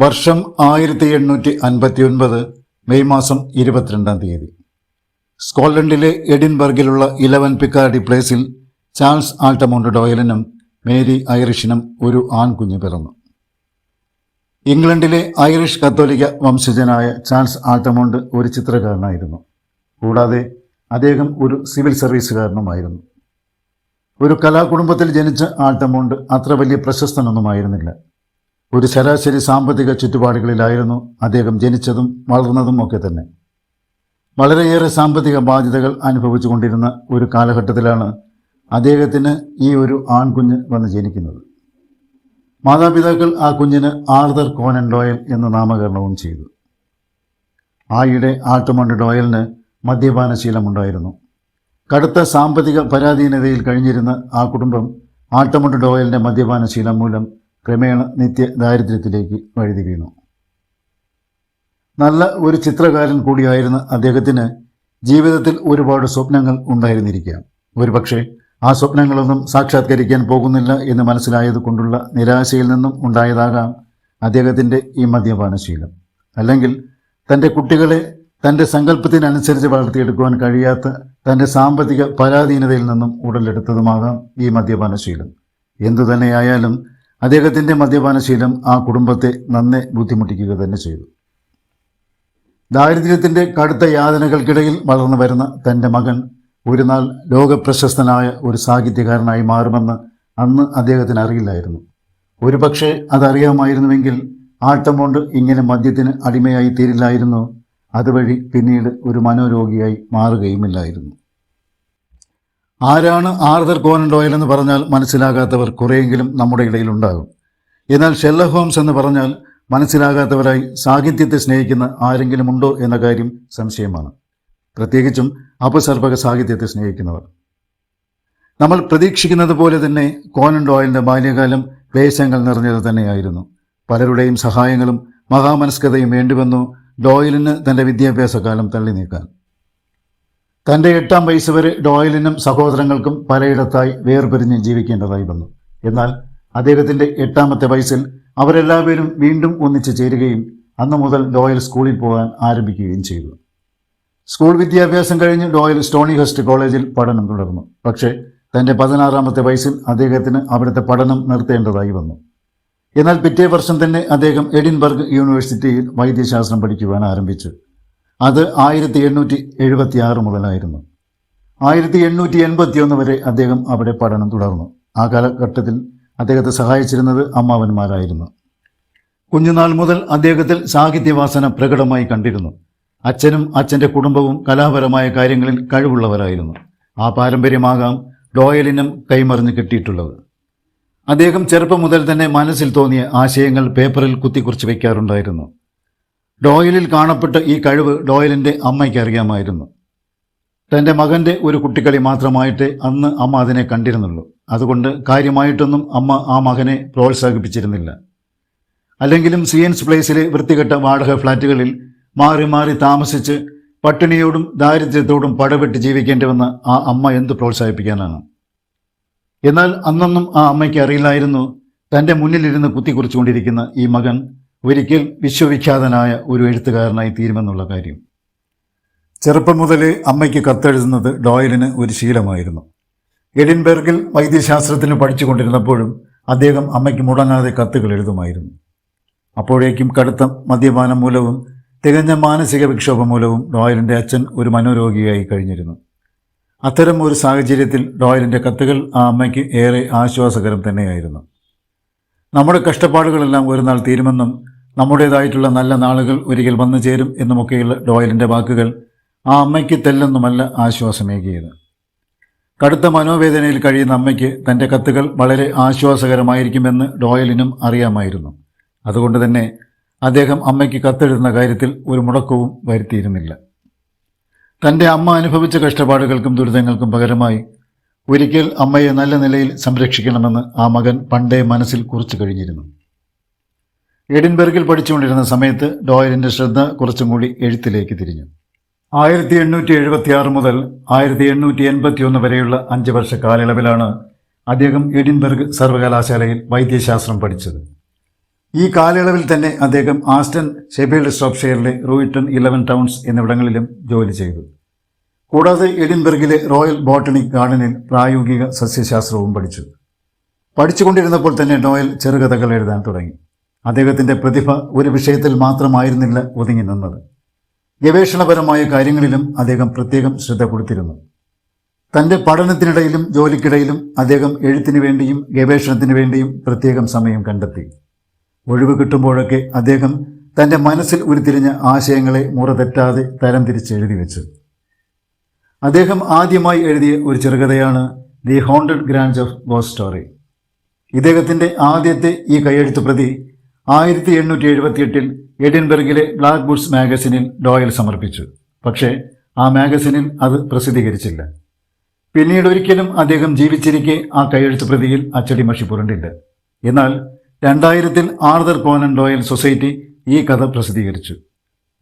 വർഷം ആയിരത്തി എണ്ണൂറ്റി അൻപത്തി ഒൻപത് മെയ് മാസം ഇരുപത്തിരണ്ടാം തീയതി. സ്കോട്ട്ലൻഡിലെ എഡിൻബർഗിലുള്ള ഇലവൻ പിക്കാർഡി പ്ലേസിൽ ചാൾസ് ആൾട്ടമോണ്ട് ഡോയലിനും മേരി ഐറിഷിനും ഒരു ആൺകുഞ്ഞ് പിറന്നു. ഇംഗ്ലണ്ടിലെ ഐറിഷ് കത്തോലിക്ക വംശജനായ ചാൾസ് ആൾട്ടമോണ്ട് ഒരു ചിത്രകാരനായിരുന്നു. കൂടാതെ അദ്ദേഹം ഒരു സിവിൽ സർവീസുകാരനുമായിരുന്നു. ഒരു കലാകുടുംബത്തിൽ ജനിച്ച ആൾട്ടമോണ്ട് അത്ര വലിയ പ്രശസ്തനൊന്നുമായിരുന്നില്ല. ഒരു ശരാശരി സാമ്പത്തിക ചുറ്റുപാടുകളിലായിരുന്നു അദ്ദേഹം ജനിച്ചതും വളർന്നതും ഒക്കെ തന്നെ. വളരെയേറെ സാമ്പത്തിക ബാധ്യതകൾ അനുഭവിച്ചു കൊണ്ടിരുന്ന ഒരു കാലഘട്ടത്തിലാണ് അദ്ദേഹത്തിന് ഈ ഒരു ആൺകുഞ്ഞ് വന്ന് ജനിക്കുന്നത്. മാതാപിതാക്കൾ ആ കുഞ്ഞിന് ആർദർ കോനൻ ഡോയൽ എന്ന നാമകരണവും ചെയ്തു. ആയിടെ ആട്ടുമണ്ട് ഡോയലിന് മദ്യപാനശീലമുണ്ടായിരുന്നു കടുത്ത സാമ്പത്തിക പരാധീനതയിൽ കഴിഞ്ഞിരുന്ന ആ കുടുംബം ആട്ടമുണ്ട് ഡോയലിന്റെ മദ്യപാനശീലം മൂലം ക്രമേണ നിത്യ ദാരിദ്ര്യത്തിലേക്ക് വഴുതി വീണു. നല്ല ഒരു ചിത്രകാരൻ കൂടിയായിരുന്ന അദ്ദേഹത്തിന് ജീവിതത്തിൽ ഒരുപാട് സ്വപ്നങ്ങൾ ഉണ്ടായിരുന്നിരിക്കാം. ഒരുപക്ഷെ ആ സ്വപ്നങ്ങളൊന്നും സാക്ഷാത്കരിക്കാൻ പോകുന്നില്ല എന്ന് മനസ്സിലായത് കൊണ്ടുള്ള നിരാശയിൽ നിന്നും ഉണ്ടായതാകാം അദ്ദേഹത്തിന്റെ ഈ മദ്യപാനശീലം അല്ലെങ്കിൽ തന്റെ കുട്ടികളെ തന്റെ സങ്കല്പത്തിനനുസരിച്ച് വളർത്തിയെടുക്കുവാൻ കഴിയാത്ത തന്റെ സാമ്പത്തിക പരാധീനതയിൽ നിന്നും ഉടലെടുത്തതുമാകാം ഈ മദ്യപാനശീലം എന്തുതന്നെയായാലും അദ്ദേഹത്തിന്റെ മദ്യപാനശീലം ആ കുടുംബത്തെ നന്നെ ബുദ്ധിമുട്ടിക്കുക തന്നെ ചെയ്തു. ദാരിദ്ര്യത്തിന്റെ കടുത്ത യാതനകൾക്കിടയിൽ വളർന്നു വരുന്ന തന്റെ മകൻ ഒരു നാൾ ലോകപ്രശസ്തനായ ഒരു സാഹിത്യകാരനായി മാറുമെന്ന് അന്ന് അദ്ദേഹത്തിന് അറിയില്ലായിരുന്നു. ഒരുപക്ഷെ അതറിയാമായിരുന്നുവെങ്കിൽ ആട്ടം കൊണ്ട് ഇങ്ങനെ മദ്യത്തിന് അടിമയായി തീരില്ലായിരുന്നു അതുവഴി പിന്നീട് ഒരു മനോരോഗിയായി മാറുകയുമില്ലായിരുന്നു. ആരാണ് ആർതർ കോനൻ ഡോയൽ എന്ന് പറഞ്ഞാൽ മനസ്സിലാകാത്തവർ കുറേയെങ്കിലും നമ്മുടെ ഇടയിൽ ഉണ്ടാകും. എന്നാൽ ഷെല്ല ഹോംസ് എന്ന് പറഞ്ഞാൽ മനസ്സിലാകാത്തവരായി സാഹിത്യത്തെ സ്നേഹിക്കുന്ന ആരെങ്കിലും ഉണ്ടോ എന്ന കാര്യം സംശയമാണ്. പ്രത്യേകിച്ചും അപസർപ്പക സാഹിത്യത്തെ സ്നേഹിക്കുന്നവർ. നമ്മൾ പ്രതീക്ഷിക്കുന്നത് പോലെ തന്നെ കോനൻ ഡോയലിന്റെ ബാല്യകാലം വേഷങ്ങൾ നിറഞ്ഞത് തന്നെയായിരുന്നു. പലരുടെയും സഹായങ്ങളും മഹാമനസ്കതയും വേണ്ടിവന്നു ഡോയലിന് തന്റെ വിദ്യാഭ്യാസ കാലം തള്ളി നീക്കാൻ തന്റെ എട്ടാം വയസ്സ് വരെ ഡോയലിനും സഹോദരങ്ങൾക്കും പലയിടത്തായി വേർപിരിഞ്ഞ് ജീവിക്കേണ്ടതായി വന്നു. എന്നാൽ അദ്ദേഹത്തിന്റെ എട്ടാമത്തെ വയസ്സിൽ അവരെല്ലാവരും വീണ്ടും ഒന്നിച്ചു ചേരുകയും അന്നു മുതൽ ഡോയൽ സ്കൂളിൽ പോകാൻ ആരംഭിക്കുകയും ചെയ്തു. സ്കൂൾ വിദ്യാഭ്യാസം കഴിഞ്ഞ് ഡോയൽ സ്റ്റോണി ഹസ്റ്റ് കോളേജിൽ പഠനം തുടർന്നു. പക്ഷേ തന്റെ പതിനാറാമത്തെ വയസ്സിൽ അദ്ദേഹത്തിന് അവിടുത്തെ പഠനം നിർത്തേണ്ടതായി വന്നു. എന്നാൽ പിറ്റേ വർഷം തന്നെ അദ്ദേഹം എഡിൻബർഗ് യൂണിവേഴ്സിറ്റിയിൽ വൈദ്യശാസ്ത്രം പഠിക്കുവാൻ ആരംഭിച്ചു. അത് ആയിരത്തി എണ്ണൂറ്റി എഴുപത്തി ആറ് മുതലായിരുന്നു. ആയിരത്തി എണ്ണൂറ്റി എൺപത്തി ഒന്ന് വരെ അദ്ദേഹം അവിടെ പഠനം തുടർന്നു. ആ കാലഘട്ടത്തിൽ അദ്ദേഹത്തെ സഹായിച്ചിരുന്നത് അമ്മാവന്മാരായിരുന്നു. കുഞ്ഞുനാൾ മുതൽ അദ്ദേഹത്തിൽ സാഹിത്യവാസന പ്രകടമായി കണ്ടിരുന്നു. അച്ഛനും അച്ഛന്റെ കുടുംബവും കലാപരമായ കാര്യങ്ങളിൽ കഴിവുള്ളവരായിരുന്നു. ആ പാരമ്പര്യമാകാം ഡോയലിനും കൈമറിഞ്ഞ് കിട്ടിയിട്ടുള്ളത്. അദ്ദേഹം ചെറുപ്പം മുതൽ തന്നെ മനസ്സിൽ തോന്നിയ ആശയങ്ങൾ പേപ്പറിൽ കുത്തിക്കുറിച്ച് വയ്ക്കാറുണ്ടായിരുന്നു ഡോയലിൽ കാണപ്പെട്ട ഈ കഴിവ് ഡോയലിന്റെ അമ്മയ്ക്ക് അറിയാമായിരുന്നു. തന്റെ മകന്റെ ഒരു കുട്ടിക്കളി മാത്രമായിട്ട് അന്ന് അമ്മ അതിനെ കണ്ടിരുന്നുള്ളൂ. അതുകൊണ്ട് കാര്യമായിട്ടൊന്നും അമ്മ ആ മകനെ പ്രോത്സാഹിപ്പിച്ചിരുന്നില്ല. അല്ലെങ്കിലും സിയൻസ് പ്ലേസിലെ വൃത്തികെട്ട വാടക ഫ്ലാറ്റുകളിൽ മാറി മാറി താമസിച്ച് പട്ടിണിയോടും ദാരിദ്ര്യത്തോടും പടവെട്ട് ജീവിക്കേണ്ടി വന്ന ആ അമ്മ എന്ത് പ്രോത്സാഹിപ്പിക്കാനാണ്? എന്നാൽ അന്നൊന്നും ആ അമ്മയ്ക്ക് അറിയില്ലായിരുന്നു തന്റെ മുന്നിലിരുന്ന് കുത്തിക്കുറിച്ചുകൊണ്ടിരിക്കുന്ന ഈ മകൻ ഒരിക്കൽ വിശ്വവിഖ്യാതനായ ഒരു എഴുത്തുകാരനായി തീരുമെന്നുള്ള കാര്യം. ചെറുപ്പം മുതലേ അമ്മയ്ക്ക് കത്തെഴുതുന്നത് ഡോയലിന് ഒരു ശീലമായിരുന്നു. എഡിൻബർഗിൽ വൈദ്യശാസ്ത്രത്തിന് പഠിച്ചുകൊണ്ടിരുന്നപ്പോഴും അദ്ദേഹം അമ്മയ്ക്ക് മുടങ്ങാതെ കത്തുകൾ എഴുതുമായിരുന്നു. അപ്പോഴേക്കും കടുത്ത മദ്യപാനം മൂലവും തികഞ്ഞ മാനസിക വിക്ഷോഭം മൂലവും ഡോയലിന്റെ അച്ഛൻ ഒരു മനോരോഗിയായി കഴിഞ്ഞിരുന്നു. അത്തരം ഒരു സാഹചര്യത്തിൽ ഡോയലിന്റെ കത്തുകൾ ആ അമ്മയ്ക്ക് ഏറെ ആശ്വാസകരം തന്നെയായിരുന്നു. നമ്മുടെ കഷ്ടപ്പാടുകളെല്ലാം ഒരു നാൾ തീരുമെന്നും നമ്മുടേതായിട്ടുള്ള നല്ല നാളുകൾ ഒരിക്കൽ വന്നു ചേരും എന്നുമൊക്കെയുള്ള ഡോയലിന്റെ വാക്കുകൾ ആ അമ്മയ്ക്ക് തെല്ലെന്നുമല്ല ആശ്വാസമേകിയത്. കടുത്ത മനോവേദനയിൽ കഴിയുന്ന അമ്മയ്ക്ക് തന്റെ കത്തുകൾ വളരെ ആശ്വാസകരമായിരിക്കുമെന്ന് ഡോയലിനും അറിയാമായിരുന്നു. അതുകൊണ്ട് തന്നെ അദ്ദേഹം അമ്മയ്ക്ക് കത്തെഴുതുന്ന കാര്യത്തിൽ ഒരു മുടക്കവും വരുത്തിയിരുന്നില്ല. തന്റെ അമ്മ അനുഭവിച്ച കഷ്ടപ്പാടുകൾക്കും ദുരിതങ്ങൾക്കും പകരമായി ഒരിക്കൽ അമ്മയെ നല്ല നിലയിൽ സംരക്ഷിക്കണമെന്ന് ആ മകൻ പണ്ടേ മനസ്സിൽ കുറിച്ചു കഴിഞ്ഞിരുന്നു. എഡിൻബർഗിൽ പഠിച്ചുകൊണ്ടിരുന്ന സമയത്ത് ഡോയലിന്റെ ശ്രദ്ധ കുറച്ചും കൂടി എഴുത്തിലേക്ക് തിരിഞ്ഞു. ആയിരത്തി എണ്ണൂറ്റി എഴുപത്തി ആറ് മുതൽ ആയിരത്തി എണ്ണൂറ്റി എൺപത്തി ഒന്ന് വരെയുള്ള അഞ്ച് വർഷ കാലയളവിലാണ് അദ്ദേഹം എഡിൻബർഗ് സർവകലാശാലയിൽ വൈദ്യശാസ്ത്രം പഠിച്ചത്. ഈ കാലയളവിൽ തന്നെ അദ്ദേഹം ആസ്റ്റൺ ഷെഫീൽഡ് സ്റ്റോപ്ഷെയറിലെ റൂയിട്ടൺ ഇലവൻ ടൗൺസ് എന്നിവിടങ്ങളിലും ജോലി ചെയ്തു. കൂടാതെ എഡിൻബർഗിലെ റോയൽ ബോട്ടണിക് ഗാർഡനിൽ പ്രായോഗിക സസ്യശാസ്ത്രവും പഠിച്ചു. പഠിച്ചുകൊണ്ടിരുന്നപ്പോൾ തന്നെ നോയൽ ചെറുകഥകൾ എഴുതാൻ തുടങ്ങി. അദ്ദേഹത്തിന്റെ പ്രതിഭ ഒരു വിഷയത്തിൽ മാത്രമായിരുന്നില്ല ഒതുങ്ങി നിന്നത്. ഗവേഷണപരമായ കാര്യങ്ങളിലും അദ്ദേഹം പ്രത്യേകം ശ്രദ്ധ കൊടുത്തിരുന്നു. തന്റെ പഠനത്തിനിടയിലും ജോലിക്കിടയിലും അദ്ദേഹം എഴുത്തിനു വേണ്ടിയും ഗവേഷണത്തിനു വേണ്ടിയും പ്രത്യേകം സമയം കണ്ടെത്തി. ഒഴിവ് കിട്ടുമ്പോഴൊക്കെ അദ്ദേഹം തന്റെ മനസ്സിൽ ഉരുത്തിരിഞ്ഞ ആശയങ്ങളെ മുറതെറ്റാതെ തരം തിരിച്ച് എഴുതി വെച്ചു. അദ്ദേഹം ആദ്യമായി എഴുതിയ ഒരു ചെറുകഥയാണ് the haunted grange of ghost story. ഇദ്ദേഹത്തിന്റെ ആദ്യത്തെ ഈ കൈയെഴുത്ത് പ്രതി ആയിരത്തി എണ്ണൂറ്റി എഴുപത്തിയെട്ടിൽ എഡിൻബർഗിലെ ബ്ലാക്ക് ബുഡ്സ് മാഗസിനിൽ ഡോയൽ സമർപ്പിച്ചു. പക്ഷേ ആ മാഗസിനിൽ അത് പ്രസിദ്ധീകരിച്ചില്ല. പിന്നീട് ഒരിക്കലും അദ്ദേഹം ജീവിച്ചിരിക്കെ ആ കൈയെഴുത്ത് പ്രതിയിൽ അച്ചടി മഷി പുരണ്ടില്ല എന്നാൽ രണ്ടായിരത്തിൽ ആർദർ കോനൻ ഡോയൽ സൊസൈറ്റി ഈ കഥ പ്രസിദ്ധീകരിച്ചു.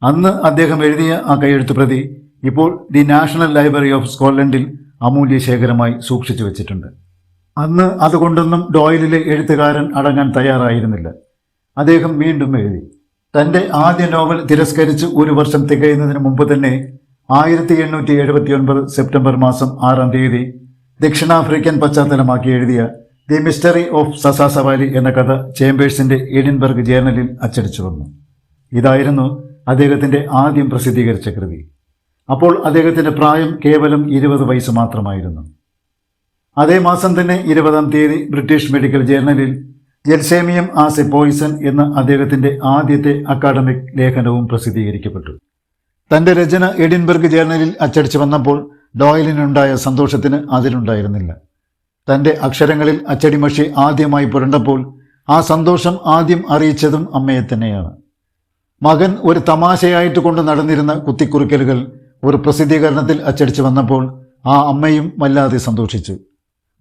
അന്ന് അദ്ദേഹം എഴുതിയ ആ കൈയെഴുത്ത് പ്രതി ഇപ്പോൾ ദി നാഷണൽ ലൈബ്രറി ഓഫ് സ്കോട്ട്ലൻഡിൽ അമൂല്യ ശേഖരമായി സൂക്ഷിച്ചു വെച്ചിട്ടുണ്ട്. അന്ന് അതുകൊണ്ടൊന്നും ഡോയലിലെ എഴുത്തുകാരൻ അടങ്ങാൻ തയ്യാറായിരുന്നില്ല. അദ്ദേഹം വീണ്ടും എഴുതി. തന്റെ ആദ്യ നോവൽ തിരസ്കരിച്ച് ഒരു വർഷം തികയുന്നതിന് മുമ്പ് തന്നെ ആയിരത്തി എണ്ണൂറ്റി എഴുപത്തി ഒൻപത് സെപ്റ്റംബർ മാസം ആറാം തീയതി ദക്ഷിണാഫ്രിക്കൻ പശ്ചാത്തലമാക്കി എഴുതിയ ദി മിസ്റ്ററി ഓഫ് സസാസവാലി എന്ന കഥ ചേംബേഴ്സിന്റെ എഡിൻബർഗ് ജേർണലിൽ അച്ചടിച്ചു വന്നു. ഇതായിരുന്നു അദ്ദേഹത്തിന്റെ ആദ്യം പ്രസിദ്ധീകരിച്ച കൃതി. അപ്പോൾ അദ്ദേഹത്തിന്റെ പ്രായം കേവലം ഇരുപത് വയസ്സ് മാത്രമായിരുന്നു. അതേ മാസം തന്നെ ഇരുപതാം തീയതി ബ്രിട്ടീഷ് മെഡിക്കൽ ജേർണലിൽ ജെൽസേമിയം ആസ് എ പോയിസൺ എന്ന അദ്ദേഹത്തിന്റെ ആദ്യത്തെ അക്കാഡമിക് ലേഖനവും പ്രസിദ്ധീകരിക്കപ്പെട്ടു. തന്റെ രചന എഡിൻബർഗ് ജേർണലിൽ അച്ചടിച്ചു വന്നപ്പോൾ ഡോയലിനുണ്ടായ സന്തോഷത്തിന് അതിലുണ്ടായിരുന്നില്ല. തന്റെ അക്ഷരങ്ങളിൽ അച്ചടിമഷി ആദ്യമായി പുരണ്ടപ്പോൾ ആ സന്തോഷം ആദ്യം അറിയിച്ചതും അമ്മയെ തന്നെയാണ്. മകൻ ഒരു തമാശയായിട്ട് കൊണ്ട് നടന്നിരുന്ന കുത്തിക്കുറിക്കലുകൾ ഒരു പ്രസിദ്ധീകരണത്തിൽ അച്ചടിച്ചു വന്നപ്പോൾ ആ അമ്മയും വല്ലാതെ സന്തോഷിച്ചു.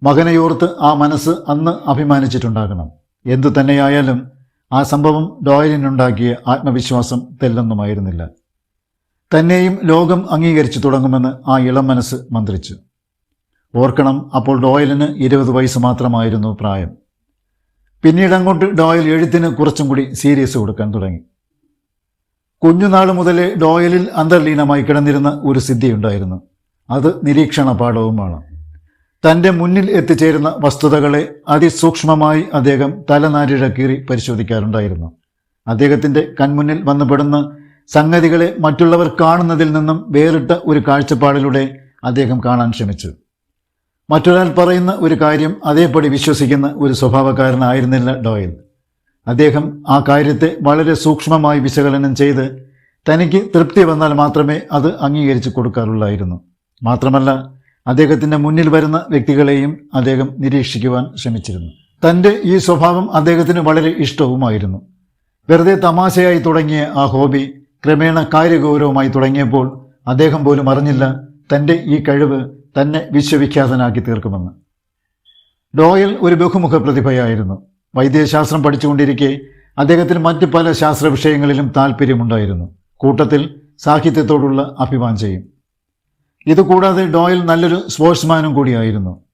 മകനെയോർത്ത് ആ മനസ്സ് അന്ന് അഭിമാനിച്ചിട്ടുണ്ടാകണം. എന്തു തന്നെയായാലും ആ സംഭവം ഡോയലിനുണ്ടാക്കിയ ആത്മവിശ്വാസം തെല്ലൊന്നുമായിരുന്നില്ല. തന്നെയും ലോകം അംഗീകരിച്ചു തുടങ്ങുമെന്ന് ആ ഇളം മനസ്സ് മന്ത്രിച്ചു. ഓർക്കണം അപ്പോൾ ഡോയലിന് ഇരുപത് വയസ്സ് മാത്രമായിരുന്നു പ്രായം. പിന്നീട് അങ്ങോട്ട് ഡോയൽ എഴുത്തിന് കുറച്ചും കൂടി സീരിയസ് കൊടുക്കാൻ തുടങ്ങി. കുഞ്ഞുനാൾ മുതലേ ഡോയലിൽ അന്തർലീനമായി കിടന്നിരുന്ന ഒരു സിദ്ധിയുണ്ടായിരുന്നു. അത് നിരീക്ഷണ പാഠവുമാണ് തന്റെ മുന്നിൽ എത്തിച്ചേരുന്ന വസ്തുതകളെ അതിസൂക്ഷ്മമായി അദ്ദേഹം തലനാരിഴ കീറി പരിശോധിക്കാറുണ്ടായിരുന്നു. അദ്ദേഹത്തിന്റെ കൺമുന്നിൽ വന്നുപെടുന്ന സംഗതികളെ മറ്റുള്ളവർ കാണുന്നതിൽ നിന്നും വേറിട്ട ഒരു കാഴ്ചപ്പാടിലൂടെ അദ്ദേഹം കാണാൻ ശ്രമിച്ചു. മറ്റൊരാൾ പറയുന്ന ഒരു കാര്യം അതേപടി വിശ്വസിക്കുന്ന ഒരു സ്വഭാവക്കാരനായിരുന്നില്ല ഡോയൽ. അദ്ദേഹം ആ കാര്യത്തെ വളരെ സൂക്ഷ്മമായി വിശകലനം ചെയ്ത് തനിക്ക് തൃപ്തി വന്നാൽ മാത്രമേ അത് അംഗീകരിച്ചു കൊടുക്കാറുള്ളായിരുന്നു. മാത്രമല്ല അദ്ദേഹത്തിന്റെ മുന്നിൽ വരുന്ന വ്യക്തികളെയും അദ്ദേഹം നിരീക്ഷിക്കുവാൻ ശ്രമിച്ചിരുന്നു. തന്റെ ഈ സ്വഭാവം അദ്ദേഹത്തിന് വളരെ ഇഷ്ടവുമായിരുന്നു. വെറുതെ തമാശയായി തുടങ്ങിയ ആ ഹോബി ക്രമേണ കാര്യഗൗരവമായി തുടങ്ങിയപ്പോൾ അദ്ദേഹം പോലും അറിഞ്ഞില്ല തന്റെ ഈ കഴിവ് തന്നെ വിശ്വവിഖ്യാതനാക്കി തീർക്കുമെന്ന്. ഡോയൽ ഒരു ബഹുമുഖ പ്രതിഭയായിരുന്നു. വൈദ്യശാസ്ത്രം പഠിച്ചുകൊണ്ടിരിക്കെ അദ്ദേഹത്തിന് മറ്റ് പല ശാസ്ത്ര വിഷയങ്ങളിലും താല്പര്യമുണ്ടായിരുന്നു കൂട്ടത്തിൽ സാഹിത്യത്തോടുള്ള അഭിവാഞ്ചയും ഇതുകൂടാതെ ഡോയൽ നല്ലൊരു സ്പോർട്സ്മാനും കൂടിയായിരുന്നു.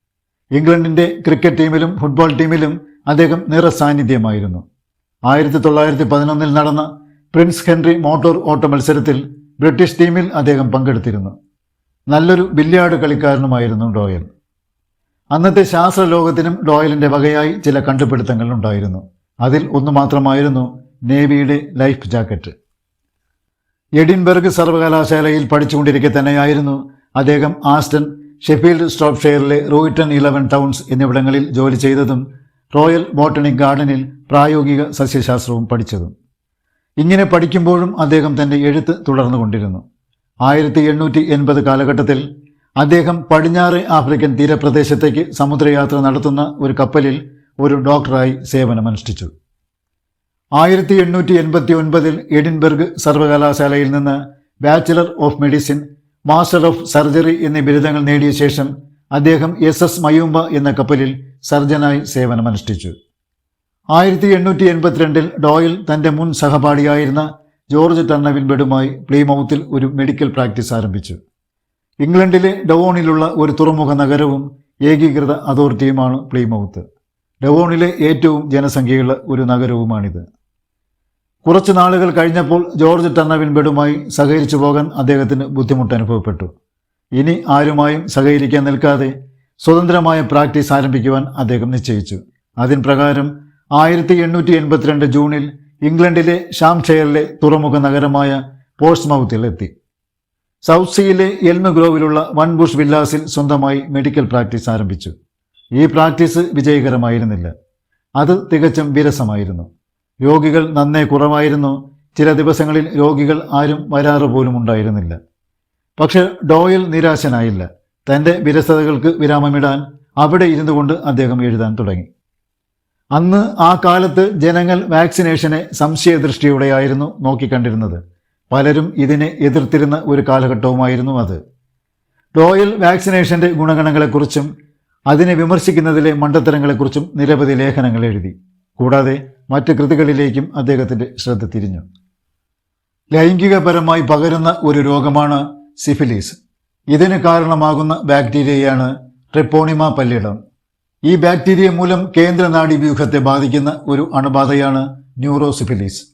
ഇംഗ്ലണ്ടിന്റെ ക്രിക്കറ്റ് ടീമിലും ഫുട്ബോൾ ടീമിലും അദ്ദേഹം നിറസാന്നിധ്യമായിരുന്നു ആയിരത്തി തൊള്ളായിരത്തി പതിനൊന്നിൽ നടന്ന പ്രിൻസ് ഹെൻറി മോട്ടോർ ഓട്ട മത്സരത്തിൽ ബ്രിട്ടീഷ് ടീമിൽ അദ്ദേഹം പങ്കെടുത്തിരുന്നു. നല്ലൊരു ബില്ല്യാർഡ് കളിക്കാരനുമായിരുന്നു ഡോയൽ. അന്നത്തെ ശാസ്ത്രലോകത്തിനും ഡോയലിന്റെ വകയായി ചില കണ്ടുപിടുത്തങ്ങൾ ഉണ്ടായിരുന്നു. അതിൽ ഒന്ന് മാത്രമായിരുന്നു നേവിയുടെ ലൈഫ് ജാക്കറ്റ്. എഡിൻബർഗ് സർവകലാശാലയിൽ പഠിച്ചുകൊണ്ടിരിക്കെ തന്നെയായിരുന്നു അദ്ദേഹം ആസ്റ്റൺ ഷെഫീൽഡ് സ്റ്റോപ്പ് ഷെയറിലെ റോയിറ്റൺ ഇലവൻ ടൗൺസ് എന്നിവിടങ്ങളിൽ ജോലി ചെയ്തതും റോയൽ ബോട്ടണിക് ഗാർഡനിൽ പ്രായോഗിക സസ്യശാസ്ത്രവും പഠിച്ചതും. ഇങ്ങനെ പഠിക്കുമ്പോഴും അദ്ദേഹം തന്റെ എഴുത്ത് തുടർന്നുകൊണ്ടിരുന്നു. ആയിരത്തി എണ്ണൂറ്റി എൺപത് കാലഘട്ടത്തിൽ അദ്ദേഹം പടിഞ്ഞാറ് ആഫ്രിക്കൻ തീരപ്രദേശത്തേക്ക് സമുദ്രയാത്ര നടത്തുന്ന ഒരു കപ്പലിൽ ഒരു ഡോക്ടറായി സേവനമനുഷ്ഠിച്ചു. ആയിരത്തി എണ്ണൂറ്റി എൺപത്തി ഒൻപതിൽ എഡിൻബർഗ് സർവകലാശാലയിൽ നിന്ന് bachelor of medicine master of surgery എന്നീ ബിരുദങ്ങൾ നേടിയ ശേഷം അദ്ദേഹം എസ് എസ് മയൂമ്പ എന്ന കപ്പലിൽ സർജനായി സേവനമനുഷ്ഠിച്ചു. ആയിരത്തി എണ്ണൂറ്റി എൺപത്തിരണ്ടിൽ ഡോയിൽ തന്റെ മുൻ സഹപാഠിയായിരുന്ന ജോർജ് ടർണവിൻ ബെഡുമായി പ്ലീമൗത്തിൽ ഒരു മെഡിക്കൽ പ്രാക്ടീസ് ആരംഭിച്ചു. ഇംഗ്ലണ്ടിലെ ഡവോണിലുള്ള ഒരു തുറമുഖ നഗരവും ഏകീകൃത അതോറിറ്റിയുമാണ് പ്ലീമൗത്ത്. ഡവോണിലെ ഏറ്റവും ജനസംഖ്യയുള്ള ഒരു നഗരവുമാണിത്. കുറച്ചു നാളുകൾ കഴിഞ്ഞപ്പോൾ ജോർജ് ടർണവിൻ ബെഡുമായി സഹകരിച്ചു പോകാൻ അദ്ദേഹത്തിന് ബുദ്ധിമുട്ട് അനുഭവപ്പെട്ടു. ഇനി ആരുമായും സഹകരിക്കാൻ നിൽക്കാതെ സ്വതന്ത്രമായ പ്രാക്ടീസ് ആരംഭിക്കുവാൻ അദ്ദേഹം നിശ്ചയിച്ചു. അതിൻ പ്രകാരം ആയിരത്തി എണ്ണൂറ്റി എൺപത്തിരണ്ട് ജൂണിൽ ഇംഗ്ലണ്ടിലെ ഷാംഷെയറിലെ തുറമുഖ നഗരമായ പോർട്സ്മൗത്തിൽ എത്തി. സൗത്ത് സീയിലെ എൽമ ഗ്രോവിലുള്ള വൺ ബുഷ് വില്ലാസിൽ സ്വന്തമായി മെഡിക്കൽ പ്രാക്ടീസ് ആരംഭിച്ചു. ഈ പ്രാക്ടീസ് വിജയകരമായിരുന്നില്ല. അത് തികച്ചും വിരസമായിരുന്നു. രോഗികൾ നന്നേ കുറവായിരുന്നു. ചില ദിവസങ്ങളിൽ രോഗികൾ ആരും വരാറ് പോലും ഉണ്ടായിരുന്നില്ല. പക്ഷെ ഡോയൽ നിരാശനായില്ല. തന്റെ വിരസതകൾക്ക് വിരാമമിടാൻ അവിടെ ഇരുന്നു കൊണ്ട് അദ്ദേഹം എഴുതാൻ തുടങ്ങി. അന്ന് ആ കാലത്ത് ജനങ്ങൾ വാക്സിനേഷനെ സംശയദൃഷ്ടിയോടെയായിരുന്നു നോക്കിക്കണ്ടിരുന്നത്. പലരും ഇതിനെ എതിർത്തിരുന്ന ഒരു കാലഘട്ടവുമായിരുന്നു അത്. ഡോയൽ വാക്സിനേഷന്റെ ഗുണഗണങ്ങളെക്കുറിച്ചും അതിനെ വിമർശിക്കുന്നതിലെ മണ്ടത്തരങ്ങളെക്കുറിച്ചും നിരവധി ലേഖനങ്ങൾ എഴുതി. കൂടാതെ മറ്റ് കൃതികളിലേക്കും അദ്ദേഹത്തിന്റെ ശ്രദ്ധ തിരിഞ്ഞു. ലൈംഗികപരമായി പകരുന്ന ഒരു രോഗമാണ് സിഫിലിസ്. ഇതിന് കാരണമാകുന്ന ബാക്ടീരിയയാണ് ട്രിപ്പോണിമ പല്ലിടം. ഈ ബാക്ടീരിയ മൂലം കേന്ദ്ര നാഡീവ്യൂഹത്തെ ബാധിക്കുന്ന ഒരു അണുബാധയാണ് ന്യൂറോസിഫിലിസ്.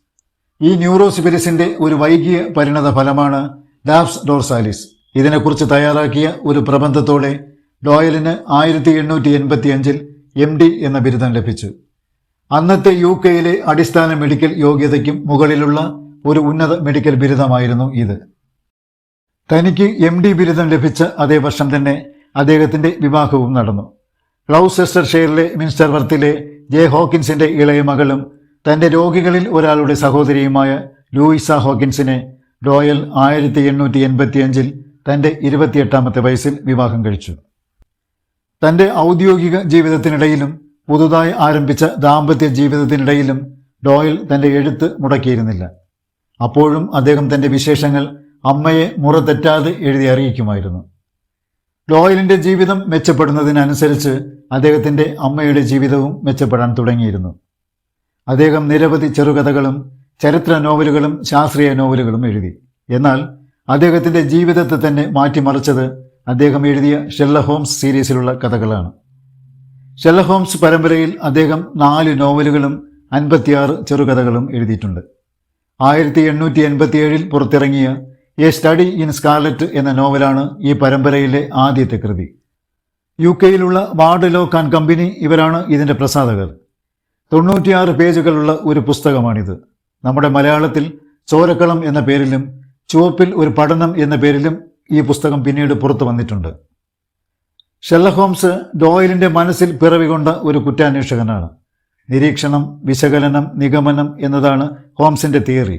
ഈ ന്യൂറോസിഫിലിസിന്റെ ഒരു വൈകിയ പരിണത ഫലമാണ് ഡാപ്സ് ഡോർസാലിസ്. ഇതിനെക്കുറിച്ച് തയ്യാറാക്കിയ ഒരു പ്രബന്ധത്തോടെ ഡോയലിന് ആയിരത്തി എണ്ണൂറ്റി എൺപത്തി അഞ്ചിൽ എം ഡി എന്ന ബിരുദം ലഭിച്ചു. അന്നത്തെ യു കെയിലെ അടിസ്ഥാന മെഡിക്കൽ യോഗ്യതയ്ക്കും മുകളിലുള്ള ഒരു ഉന്നത മെഡിക്കൽ ബിരുദമായിരുന്നു ഇത്. തനിക്ക് എം ഡി ബിരുദം ലഭിച്ച അതേ വർഷം തന്നെ അദ്ദേഹത്തിന്റെ വിവാഹവും നടന്നു. ഷെയറിലെ മിൻസ്റ്റർ വർത്തിലെ ജെ ഹോക്കിൻസിന്റെ ഇളയ മകളും തന്റെ രോഗികളിൽ ഒരാളുടെ സഹോദരിയുമായ ലൂയിസ ഹോക്കിൻസിനെ റോയൽ ആയിരത്തി എണ്ണൂറ്റി എൺപത്തിയഞ്ചിൽ തന്റെ ഇരുപത്തിയെട്ടാമത്തെ വയസ്സിൽ വിവാഹം കഴിച്ചു. തന്റെ ഔദ്യോഗിക ജീവിതത്തിനിടയിലും പുതുതായി ആരംഭിച്ച ദാമ്പത്യ ജീവിതത്തിനിടയിലും ഡോയൽ തന്റെ എഴുത്ത് മുടക്കിയിരുന്നില്ല. അപ്പോഴും അദ്ദേഹം തന്റെ വിശേഷങ്ങൾ അമ്മയെ മുറ തെറ്റാതെ എഴുതി അറിയിക്കുമായിരുന്നു. ഡോയലിന്റെ ജീവിതം മെച്ചപ്പെടുന്നതിനനുസരിച്ച് അദ്ദേഹത്തിന്റെ അമ്മയുടെ ജീവിതവും മെച്ചപ്പെടാൻ തുടങ്ങിയിരുന്നു. അദ്ദേഹം നിരവധി ചെറുകഥകളും ചരിത്ര നോവലുകളും ശാസ്ത്രീയ നോവലുകളും എഴുതി. എന്നാൽ അദ്ദേഹത്തിന്റെ ജീവിതത്തെ തന്നെ മാറ്റിമറിച്ചത് അദ്ദേഹം എഴുതിയ ഷെല്ല ഹോംസ് സീരീസിലുള്ള കഥകളാണ്. ഷെല്ല ഹോംസ് പരമ്പരയിൽ അദ്ദേഹം നാല് നോവലുകളും അൻപത്തിയാറ് ചെറുകഥകളും എഴുതിയിട്ടുണ്ട്. ആയിരത്തി എണ്ണൂറ്റി എൺപത്തിയേഴിൽ പുറത്തിറങ്ങിയ എ സ്റ്റഡി ഇൻ സ്കാർലറ്റ് എന്ന നോവലാണ് ഈ പരമ്പരയിലെ ആദ്യത്തെ കൃതി. യു കെയിലുള്ള വാർഡ് കാൻ കമ്പനി ഇവരാണ് ഇതിന്റെ പ്രസാധകർ. തൊണ്ണൂറ്റിയാറ് പേജുകളുള്ള ഒരു പുസ്തകമാണിത്. നമ്മുടെ മലയാളത്തിൽ ചോരക്കളം എന്ന പേരിലും ചുവപ്പിൽ ഒരു പഠനം എന്ന പേരിലും ഈ പുസ്തകം പിന്നീട് പുറത്തു വന്നിട്ടുണ്ട്. ഷെല്ല ഹോംസ് ഡോയിലിന്റെ മനസ്സിൽ പിറവികൊണ്ട ഒരു കുറ്റാന്വേഷകനാണ്. നിരീക്ഷണം വിശകലനം നിഗമനം എന്നതാണ് ഹോംസിന്റെ തിയറി.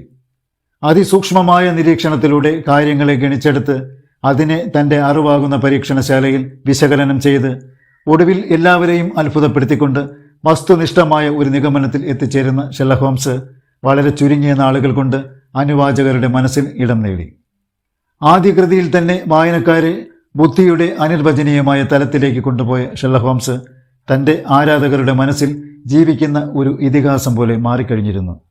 അതിസൂക്ഷ്മമായ നിരീക്ഷണത്തിലൂടെ കാര്യങ്ങളെ ഗണിച്ചെടുത്ത് അതിനെ തന്റെ അറിവാകുന്ന പരീക്ഷണശാലയിൽ വിശകലനം ചെയ്ത് ഒടുവിൽ എല്ലാവരെയും അത്ഭുതപ്പെടുത്തിക്കൊണ്ട് വസ്തുനിഷ്ഠമായ ഒരു നിഗമനത്തിൽ എത്തിച്ചേരുന്ന ഷെല്ല ഹോംസ് വളരെ ചുരുങ്ങിയ നാളുകൾ കൊണ്ട് അനുവാചകരുടെ മനസ്സിൽ ഇടം നേടി. ആദ്യ കൃതിയിൽ തന്നെ വായനക്കാരെ ബുദ്ധിയുടെ അനിർവചനീയമായ തലത്തിലേക്ക് കൊണ്ടുപോയ ഷെല്ലഹോംസ് തന്റെ ആരാധകരുടെ മനസ്സിൽ ജീവിക്കുന്ന ഒരു ഇതിഹാസം പോലെ മാറിക്കഴിഞ്ഞിരുന്നു.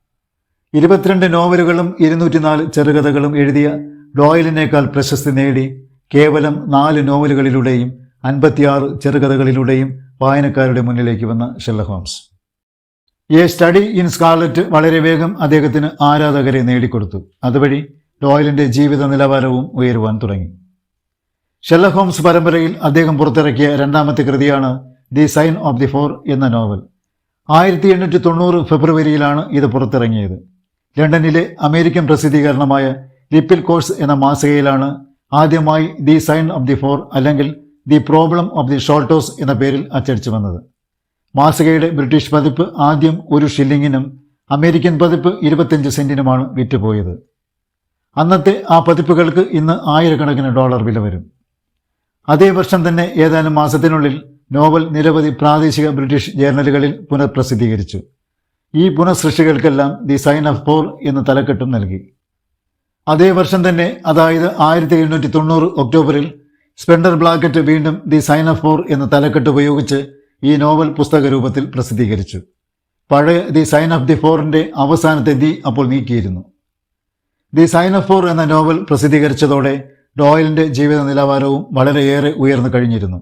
ഇരുപത്തിരണ്ട് നോവലുകളും ഇരുന്നൂറ്റിനാല് ചെറുകഥകളും എഴുതിയ ഡോയലിനേക്കാൾ പ്രശസ്തി നേടി കേവലം നാല് നോവലുകളിലൂടെയും അൻപത്തിയാറ് ചെറുകഥകളിലൂടെയും വായനക്കാരുടെ മുന്നിലേക്ക് വന്ന Sherlock Holmes a study in scarlet വളരെ വേഗം അദ്ദേഹത്തിന് ആരാധകരെ നേടിക്കൊടുത്തു. അതുവഴി ഡോയലിന്റെ ജീവിത നിലവാരവും ഉയരുവാൻ തുടങ്ങി. ഷെല്ല ഹോംസ് പരമ്പരയിൽ അദ്ദേഹം പുറത്തിറക്കിയ രണ്ടാമത്തെ കൃതിയാണ് the sign of the four എന്ന നോവൽ. ആയിരത്തി എണ്ണൂറ്റി തൊണ്ണൂറ് ഫെബ്രുവരിയിലാണ് ഇത് പുറത്തിറങ്ങിയത്. ലണ്ടനിലെ അമേരിക്കൻ പ്രസിദ്ധീകരണമായ ലിപ്പിൽ കോഴ്സ് എന്ന മാസികയിലാണ് ആദ്യമായി the sign of the four അല്ലെങ്കിൽ the problem of the Sholtos എന്ന പേരിൽ അച്ചടിച്ചു വന്നത്. മാസികയുടെ ബ്രിട്ടീഷ് പതിപ്പ് ആദ്യം ഒരു ഷില്ലിങ്ങിനും അമേരിക്കൻ പതിപ്പ് ഇരുപത്തിയഞ്ച് സെന്റിനുമാണ് വിറ്റുപോയത്. അന്നത്തെ ആ പതിപ്പുകൾക്ക് ഇന്ന് ആയിരക്കണക്കിന് ഡോളർ വില വരും. അതേ വർഷം തന്നെ ഏതാനും മാസത്തിനുള്ളിൽ നോവൽ നിരവധി പ്രാദേശിക ബ്രിട്ടീഷ് ജേർണലുകളിൽ പുനഃപ്രസിദ്ധീകരിച്ചു. ഈ പുനഃസൃഷ്ടികൾക്കെല്ലാം ദി സൈൻ ഓഫ് പോർ എന്ന തലക്കെട്ടും നൽകി. അതേ വർഷം തന്നെ അതായത് ആയിരത്തി എഴുന്നൂറ്റി തൊണ്ണൂറ് ഒക്ടോബറിൽ സ്പെൻഡർ ബ്ലാക്കറ്റ് വീണ്ടും ദി സൈൻ ഓഫ് ഫോർ എന്ന തലക്കെട്ട് ഉപയോഗിച്ച് ഈ നോവൽ പുസ്തക രൂപത്തിൽ പ്രസിദ്ധീകരിച്ചു. പഴയ ദി സൈൻ ഓഫ് ദി ഫോറിന്റെ അവസാനത്തെ ദി അപ്പോൾ നീക്കിയിരുന്നു. ദി സൈൻ ഓഫ് ഫോർ എന്ന നോവൽ പ്രസിദ്ധീകരിച്ചതോടെ ഡോയലിന്റെ ജീവിത നിലവാരവും വളരെയേറെ ഉയർന്നു കഴിഞ്ഞിരുന്നു.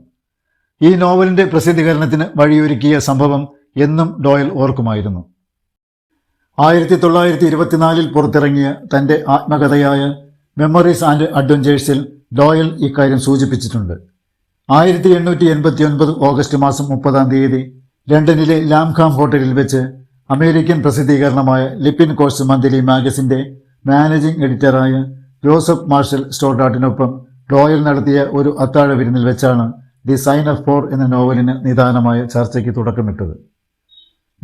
ഈ നോവലിന്റെ പ്രസിദ്ധീകരണത്തിന് വഴിയൊരുക്കിയ സംഭവം എന്നും ഡോയൽ ഓർക്കുമായിരുന്നു. ആയിരത്തി തൊള്ളായിരത്തി ഇരുപത്തിനാലിൽ പുറത്തിറങ്ങിയ തന്റെ ആത്മകഥയായ മെമ്മറീസ് ആൻഡ് അഡ്വഞ്ചേഴ്സിൽ ഡോയൽ ഇക്കാര്യം സൂചിപ്പിച്ചിട്ടുണ്ട്. ആയിരത്തി എണ്ണൂറ്റി എൺപത്തി ഒൻപത് ഓഗസ്റ്റ് മാസം മുപ്പതാം തീയതി ലണ്ടനിലെ ലാംഖാം ഹോട്ടലിൽ വെച്ച് അമേരിക്കൻ പ്രസിദ്ധീകരണമായ ലിപ്പിൻ കോഴ്സ് മന്ത്ലി മാഗസിന്റെ മാനേജിംഗ് എഡിറ്ററായ ജോസഫ് മാർഷൽ സ്റ്റോർഡാട്ടിനൊപ്പം ഡോയൽ നടത്തിയ ഒരു അത്താഴ വിരുന്നിൽ വെച്ചാണ് ദി സൈൻ ഓഫ് ഫോർ എന്ന നോവലിന് നിദാനമായ ചർച്ചയ്ക്ക് തുടക്കമിട്ടത്.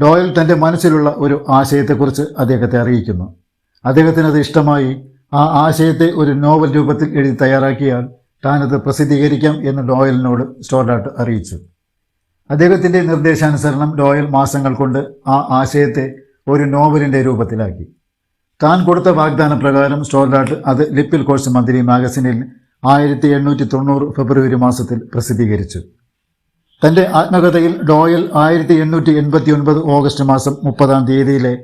ഡോയൽ തന്റെ മനസ്സിലുള്ള ഒരു ആശയത്തെക്കുറിച്ച് അദ്ദേഹത്തെ അറിയിക്കുന്നു. അദ്ദേഹത്തിന് അത് ഇഷ്ടമായി. ആ ആശയത്തെ ഒരു നോവൽ രൂപത്തിൽ എഴുതി തയ്യാറാക്കിയാൽ താനത് പ്രസിദ്ധീകരിക്കാം എന്ന് ഡോയലിനോട് സ്റ്റോർഡാട്ട് അറിയിച്ചു. അദ്ദേഹത്തിന്റെ നിർദ്ദേശാനുസരണം ഡോയൽ മാസങ്ങൾ കൊണ്ട് ആ ആശയത്തെ ഒരു നോവലിന്റെ രൂപത്തിലാക്കി. താൻ കൊടുത്ത വാഗ്ദാന പ്രകാരം സ്റ്റോർഡാട്ട് അത് ലിപ്പിൽ കോഴ്സ് മന്ത്രി മാഗസിനിൽ ആയിരത്തി എണ്ണൂറ്റി തൊണ്ണൂറ് ഫെബ്രുവരി മാസത്തിൽ പ്രസിദ്ധീകരിച്ചു. തന്റെ ആത്മകഥയിൽ ഡോയൽ ആയിരത്തി എണ്ണൂറ്റി എൺപത്തി ഒൻപത് ഓഗസ്റ്റ് മാസം മുപ്പതാം തീയതിയിലെ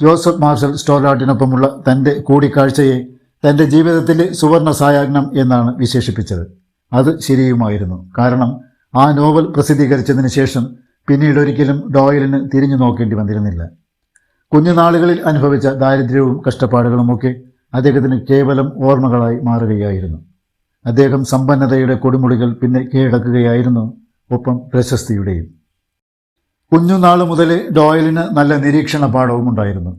ജോസഫ് മാർഷൽ സ്റ്റോർഡാട്ടിനൊപ്പമുള്ള തന്റെ കൂടിക്കാഴ്ചയെ തന്റെ ജീവിതത്തിലെ സുവർണ സായാഹ്നം എന്നാണ് വിശേഷിപ്പിച്ചത്. അത് ശരിയുമായിരുന്നു. കാരണം ആ നോവൽ പ്രസിദ്ധീകരിച്ചതിന് ശേഷം പിന്നീട് ഒരിക്കലും ഡോയലിന് തിരിഞ്ഞു നോക്കേണ്ടി വന്നിരുന്നില്ല. കുഞ്ഞുനാളുകളിൽ അനുഭവിച്ച ദാരിദ്ര്യവും കഷ്ടപ്പാടുകളുമൊക്കെ അദ്ദേഹത്തിന് കേവലം ഓർമ്മകളായി മാറുകയായിരുന്നു. അദ്ദേഹം സമ്പന്നതയുടെ കൊടുമുടികൾ പിന്നെ കീഴടക്കുകയായിരുന്നു ഒപ്പം പ്രശസ്തിയുടെയും. കുഞ്ഞുനാൾ മുതലേ ഡോയലിന് നല്ല നിരീക്ഷണ പാഠവും ഉണ്ടായിരുന്നു.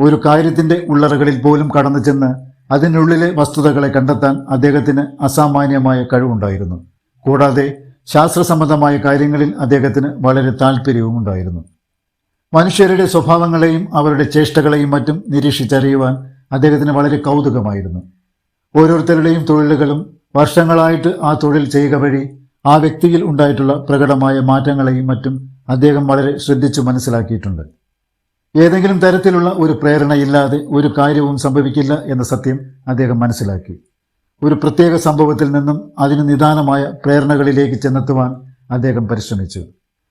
ഒരു കാര്യത്തിന്റെ ഉള്ളറകളിൽ പോലും കടന്നു ചെന്ന് അതിനുള്ളിലെ വസ്തുതകളെ കണ്ടെത്താൻ അദ്ദേഹത്തിന് അസാമാന്യമായ കഴിവുണ്ടായിരുന്നു. കൂടാതെ ശാസ്ത്രസംബന്ധമായ കാര്യങ്ങളിൽ അദ്ദേഹത്തിന് വളരെ താല്പര്യവും ഉണ്ടായിരുന്നു മനുഷ്യരുടെ സ്വഭാവങ്ങളെയും അവരുടെ ചേഷ്ടകളെയും മറ്റും നിരീക്ഷിച്ചറിയുവാൻ അദ്ദേഹത്തിന് വളരെ കൗതുകമായിരുന്നു. ഓരോരുത്തരുടെയും തൊഴിലുകളും വർഷങ്ങളായിട്ട് ആ തൊഴിൽ ചെയ്യുക വഴി ആ വ്യക്തിയിൽ ഉണ്ടായിട്ടുള്ള പ്രകടമായ മാറ്റങ്ങളെയും മറ്റും അദ്ദേഹം വളരെ ശ്രദ്ധിച്ചു മനസ്സിലാക്കിയിട്ടുണ്ട്. ഏതെങ്കിലും തരത്തിലുള്ള ഒരു പ്രേരണയില്ലാതെ ഒരു കാര്യവും സംഭവിക്കില്ല എന്ന സത്യം അദ്ദേഹം മനസ്സിലാക്കി. ഒരു പ്രത്യേക സംഭവത്തിൽ നിന്നും അതിന് നിദാനമായ പ്രേരണകളിലേക്ക് ചെന്നെത്തുവാൻ അദ്ദേഹം പരിശ്രമിച്ചു.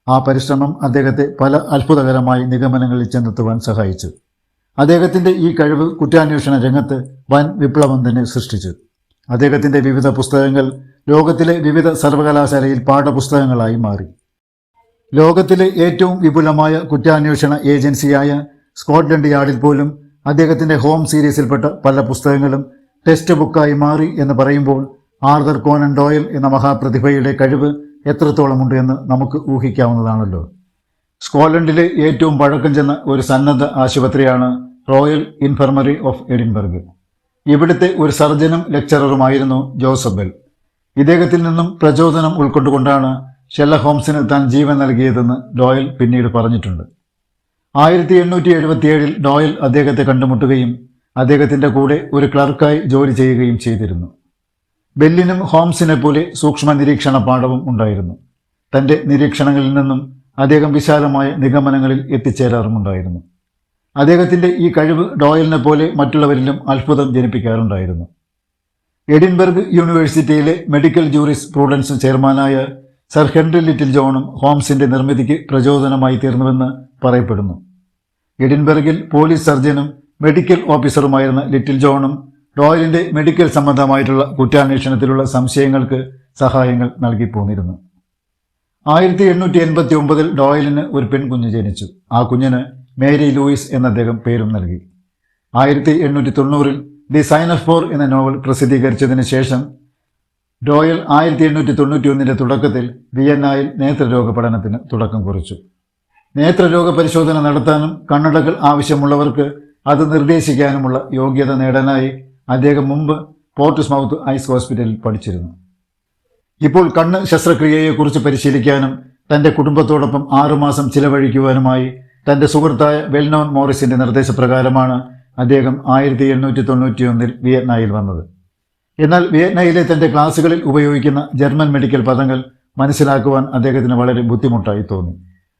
ആ പരിശ്രമം അദ്ദേഹത്തെ പല അത്ഭുതകരമായ നിഗമനങ്ങളിൽ ചെന്നെത്തുവാൻ സഹായിച്ചു. അദ്ദേഹത്തിന്റെ ഈ കഴിവ് കുറ്റാന്വേഷണ രംഗത്ത് വൻ വിപ്ലവം തന്നെ സൃഷ്ടിച്ചു. അദ്ദേഹത്തിന്റെ വിവിധ പുസ്തകങ്ങൾ ലോകത്തിലെ വിവിധ സർവകലാശാലയിൽ പാഠപുസ്തകങ്ങളായി മാറി. ലോകത്തിലെ ഏറ്റവും വിപുലമായ കുറ്റാന്വേഷണ ഏജൻസിയായ സ്കോട്ട്ലൻഡ് യാർഡിൽ പോലും അദ്ദേഹത്തിന്റെ ഹോം സീരീസിൽപ്പെട്ട പല പുസ്തകങ്ങളും ടെക്സ്റ്റ് ബുക്കായി മാറി എന്ന് പറയുമ്പോൾ ആർദർ കോനൻ ഡോയൽ എന്ന മഹാപ്രതിഭയുടെ കഴിവ് എത്രത്തോളമുണ്ട് എന്ന് നമുക്ക് ഊഹിക്കാവുന്നതാണല്ലോ. സ്കോട്ട്ലൻഡിലെ ഏറ്റവും പഴക്കം ചെന്ന ഒരു സന്നദ്ധ ആശുപത്രിയാണ് റോയൽ ഇൻഫർമറി ഓഫ് എഡിൻബർഗ്. ഇവിടുത്തെ ഒരു സർജനും ലെക്ചററുമായിരുന്നു ജോസഫ് ബെൽ ഇദ്ദേഹത്തിൽ നിന്നും പ്രചോദനം ഉൾക്കൊണ്ടുകൊണ്ടാണ് ഷെല്ല ഹോംസിന് താൻ ജീവൻ നൽകിയതെന്ന് ഡോയൽ പിന്നീട് പറഞ്ഞിട്ടുണ്ട്. ആയിരത്തി എണ്ണൂറ്റി എഴുപത്തിയേഴിൽ ഡോയൽ അദ്ദേഹത്തെ കണ്ടുമുട്ടുകയും അദ്ദേഹത്തിന്റെ കൂടെ ഒരു ക്ലർക്കായി ജോലി ചെയ്യുകയും ചെയ്തിരുന്നു. ബെല്ലിനും ഹോംസിനെ പോലെ സൂക്ഷ്മ നിരീക്ഷണ പാഠവും ഉണ്ടായിരുന്നു. തന്റെ നിരീക്ഷണങ്ങളിൽ നിന്നും അദ്ദേഹം വിശാലമായ നിഗമനങ്ങളിൽ എത്തിച്ചേരാറുമുണ്ടായിരുന്നു. അദ്ദേഹത്തിന്റെ ഈ കഴിവ് ഡോയലിനെ പോലെ മറ്റുള്ളവരിലും അത്ഭുതം ജനിപ്പിക്കാറുണ്ടായിരുന്നു. എഡിൻബർഗ് യൂണിവേഴ്സിറ്റിയിലെ മെഡിക്കൽ ജൂറിസ് പ്രൂഡൻസ് ചെയർമാനായ സർ ഹെൻറി ലിറ്റിൽ ജോണും ഹോംസിന്റെ നിർമ്മിതിക്ക് പ്രചോദനമായി തീർന്നുവെന്ന് പറയപ്പെടുന്നു. എഡിൻബർഗിൽ പോലീസ് സർജനും മെഡിക്കൽ ഓഫീസറുമായിരുന്ന ലിറ്റിൽ ജോണും ഡോയലിന്റെ മെഡിക്കൽ സംബന്ധമായിട്ടുള്ള കുറ്റാന്വേഷണത്തിലുള്ള സംശയങ്ങൾക്ക് സഹായങ്ങൾ നൽകി പോന്നിരുന്നു ആയിരത്തി എണ്ണൂറ്റി എൺപത്തി ഒമ്പതിൽ ഡോയലിന് ഒരു പെൺകുഞ്ഞ് ജനിച്ചു. ആ കുഞ്ഞിന് മേരി ലൂയിസ് എന്ന അദ്ദേഹം പേരും നൽകി. ആയിരത്തി എണ്ണൂറ്റി തൊണ്ണൂറിൽ ദി സൈൻ ഓഫ് ഫോർ എന്ന നോവൽ പ്രസിദ്ധീകരിച്ചതിന് ശേഷം ഡോയൽ ആയിരത്തി എണ്ണൂറ്റി തൊണ്ണൂറ്റി ഒന്നിന്റെ തുടക്കത്തിൽ വിയന്നായിൽ നേത്രരോഗ പഠനത്തിന് തുടക്കം കുറിച്ചു. നേത്രരോഗ പരിശോധന നടത്താനും കണ്ണടകൾ ആവശ്യമുള്ളവർക്ക് അത് നിർദ്ദേശിക്കാനുമുള്ള യോഗ്യത നേടാനായി അദ്ദേഹം മുമ്പ് പോർട്ട് മൗത്ത് ഐസ് ഹോസ്പിറ്റലിൽ പഠിച്ചിരുന്നു. ഇപ്പോൾ കണ്ണ് ശസ്ത്രക്രിയയെക്കുറിച്ച് പരിശീലിക്കാനും തന്റെ കുടുംബത്തോടൊപ്പം ആറുമാസം ചിലവഴിക്കുവാനുമായി തന്റെ സുഹൃത്തായ വെൽനോൺ മോറിസിന്റെ നിർദ്ദേശപ്രകാരമാണ് അദ്ദേഹം ആയിരത്തി എണ്ണൂറ്റി തൊണ്ണൂറ്റിയൊന്നിൽ വിയറ്റ്നായിൽ വന്നത്. എന്നാൽ വിയറ്റ്നയിലെ തന്റെ ക്ലാസ്സുകളിൽ ഉപയോഗിക്കുന്ന ജർമ്മൻ മെഡിക്കൽ പദങ്ങൾ മനസ്സിലാക്കുവാൻ അദ്ദേഹത്തിന് വളരെ ബുദ്ധിമുട്ടായി തോന്നി.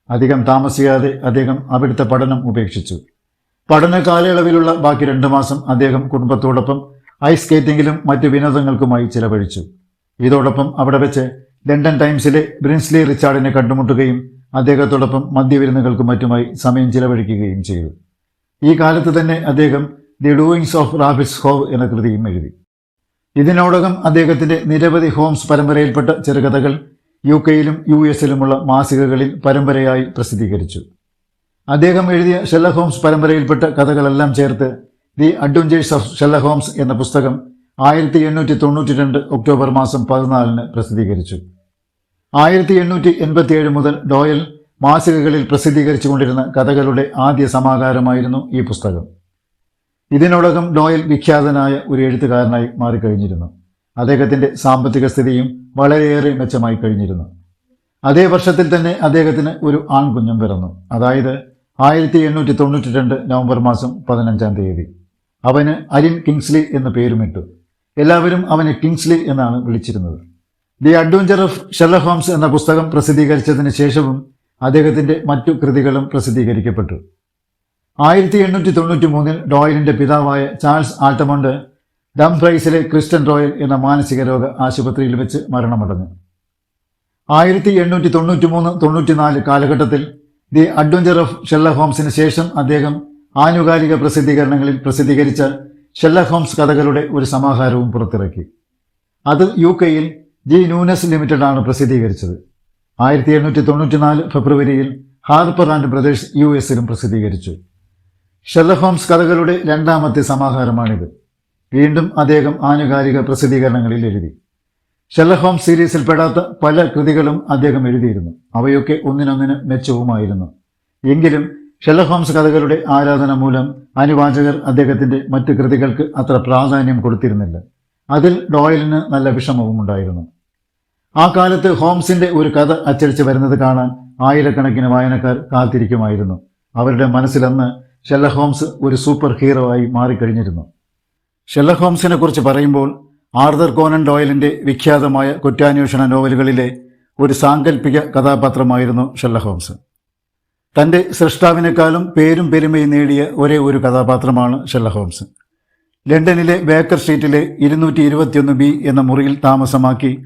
അധികം താമസിയാതെ അദ്ദേഹം അവിടുത്തെ പഠനം ഉപേക്ഷിച്ചു. പഠന കാലയളവിലുള്ള ബാക്കി രണ്ട് മാസം അദ്ദേഹം കുടുംബത്തോടൊപ്പം ഐസ് സ്കേറ്റിംഗിലും മറ്റു വിനോദങ്ങൾക്കുമായി ചിലവഴിച്ചു. ഇതോടൊപ്പം അവിടെ വെച്ച് ലണ്ടൻ ടൈംസിലെ ബ്രിൻസ്ലി റിച്ചാർഡിനെ കണ്ടുമുട്ടുകയും അദ്ദേഹത്തോടൊപ്പം മദ്യവിരുന്നുകൾക്കും മറ്റുമായി സമയം ചിലവഴിക്കുകയും ചെയ്തു. ഈ കാലത്ത് തന്നെ അദ്ദേഹം the Doings of Raffles Haw എന്ന കൃതിയും എഴുതി. ഇതിനോടകം അദ്ദേഹത്തിന്റെ നിരവധി ഹോംസ് പരമ്പരയിൽപ്പെട്ട ചെറുകഥകൾ യു കെയിലും യു എസിലുമുള്ള മാസികകളിൽ പരമ്പരയായി പ്രസിദ്ധീകരിച്ചു. അദ്ദേഹം എഴുതിയ ഷെല്ല ഹോംസ് പരമ്പരയിൽപ്പെട്ട കഥകളെല്ലാം ചേർത്ത് the adventures of Sherlock Holmes എന്ന പുസ്തകം ആയിരത്തി എണ്ണൂറ്റി തൊണ്ണൂറ്റി രണ്ട് ഒക്ടോബർ മാസം പതിനാലിന് പ്രസിദ്ധീകരിച്ചു. ആയിരത്തി എണ്ണൂറ്റി എൺപത്തിയേഴ് മുതൽ ഡോയൽ മാസികകളിൽ പ്രസിദ്ധീകരിച്ചുകൊണ്ടിരുന്ന കഥകളുടെ ആദ്യ സമാഹാരമായിരുന്നു ഈ പുസ്തകം. ഇതിനോടകം ഡോയൽ വിഖ്യാതനായ ഒരു എഴുത്തുകാരനായി മാറിക്കഴിഞ്ഞിരുന്നു. അദ്ദേഹത്തിന്റെ സാമ്പത്തിക സ്ഥിതിയും വളരെയേറെ മെച്ചമായി കഴിഞ്ഞിരുന്നു. അതേ വർഷത്തിൽ തന്നെ അദ്ദേഹത്തിന് ഒരു ആൺകുഞ്ഞും പിറന്നു. അതായത് ആയിരത്തി എണ്ണൂറ്റി തൊണ്ണൂറ്റി രണ്ട് നവംബർ മാസം പതിനഞ്ചാം തീയതി. അവന് അരിൻ കിങ്സ്ലി എന്ന് പേരുമിട്ടു. എല്ലാവരും അവനെ കിങ്സ്ലി എന്നാണ് വിളിച്ചിരുന്നത്. The adventure of Sherlock Holmes എന്ന പുസ്തകം പ്രസിദ്ധീകരിച്ചതിന് ശേഷവും അദ്ദേഹത്തിന്റെ മറ്റു കൃതികളും പ്രസിദ്ധീകരിക്കപ്പെട്ടു. ആയിരത്തി എണ്ണൂറ്റി തൊണ്ണൂറ്റി മൂന്നിൽ ഡോയലിന്റെ പിതാവായ ചാൾസ് ആൾട്ടമോണ്ട് ഡംഫ്രൈസിലെ ക്രിസ്റ്റൻ റോയൽ എന്ന മാനസിക രോഗ ആശുപത്രിയിൽ വെച്ച് മരണമടഞ്ഞു. ആയിരത്തി എണ്ണൂറ്റി തൊണ്ണൂറ്റി മൂന്ന് തൊണ്ണൂറ്റിനാല് കാലഘട്ടത്തിൽ ദി അഡ്വഞ്ചർ ഓഫ് ഷെല്ല ഹോംസിന് ശേഷം അദ്ദേഹം ആനുകാലിക പ്രസിദ്ധീകരണങ്ങളിൽ പ്രസിദ്ധീകരിച്ച ഷെല്ല ഹോംസ് കഥകളുടെ ഒരു സമാഹാരവും പുറത്തിറക്കി. അത് യു കെയിൽ ജി ന്യൂനസ് ലിമിറ്റഡ് ആണ് പ്രസിദ്ധീകരിച്ചത്. ആയിരത്തി എണ്ണൂറ്റി തൊണ്ണൂറ്റിനാല് ഫെബ്രുവരിയിൽ ഹാർപ്പർ ആൻഡ് ബ്രദേഴ്സ് യു എസിലും പ്രസിദ്ധീകരിച്ചു. ഷെല്ല ഹോംസ് കഥകളുടെ രണ്ടാമത്തെ സമാഹാരമാണിത്. വീണ്ടും അദ്ദേഹം ആനുകാലിക പ്രസിദ്ധീകരണങ്ങളിൽ എഴുതി. ഷെർലക് ഹോംസ് സീരീസിൽ പെടാത്ത പല കൃതികളും അദ്ദേഹം എഴുതിയിരുന്നു. അവയൊക്കെ ഒന്നിനൊന്നിന് മെച്ചവുമായിരുന്നു. എങ്കിലും ഷെർലക് ഹോംസ് കഥകളുടെ ആരാധന മൂലം അനുവാചകർ അദ്ദേഹത്തിന്റെ മറ്റു കൃതികൾക്ക് അത്ര പ്രാധാന്യം കൊടുത്തിരുന്നില്ല. അതിൽ ഡോയലിന് നല്ല വിഷമവും ഉണ്ടായിരുന്നു. ആ കാലത്ത് ഹോംസിന്റെ ഒരു കഥ അച്ചടിച്ച് വരുന്നത് കാണാൻ ആയിരക്കണക്കിന് വായനക്കാർ കാത്തിരിക്കുമായിരുന്നു. അവരുടെ മനസ്സിലന്ന് ഷെർലക് ഹോംസ് ഒരു സൂപ്പർ ഹീറോ ആയി മാറിക്കഴിഞ്ഞിരുന്നു. ഷെർലക് ഹോംസിനെ കുറിച്ച് പറയുമ്പോൾ ആർതർ കോനൻ ഡോയലിന്റെ വിഖ്യാതമായ കുറ്റാന്വേഷണ നോവലുകളിലെ ഒരു സാങ്കല്പിക കഥാപാത്രമായിരുന്നു ഷെല്ല ഹോംസ്. തന്റെ സൃഷ്ടാവിനേക്കാളും പേരും പെരുമയും നേടിയ ഒരേ ഒരു കഥാപാത്രമാണ് ഷെല്ല ഹോംസ്. ലണ്ടനിലെ ബേക്കർ സ്ട്രീറ്റിലെ ഇരുന്നൂറ്റി ഇരുപത്തിയൊന്ന് ബി എന്ന മുറിയിൽ താമസമാക്കി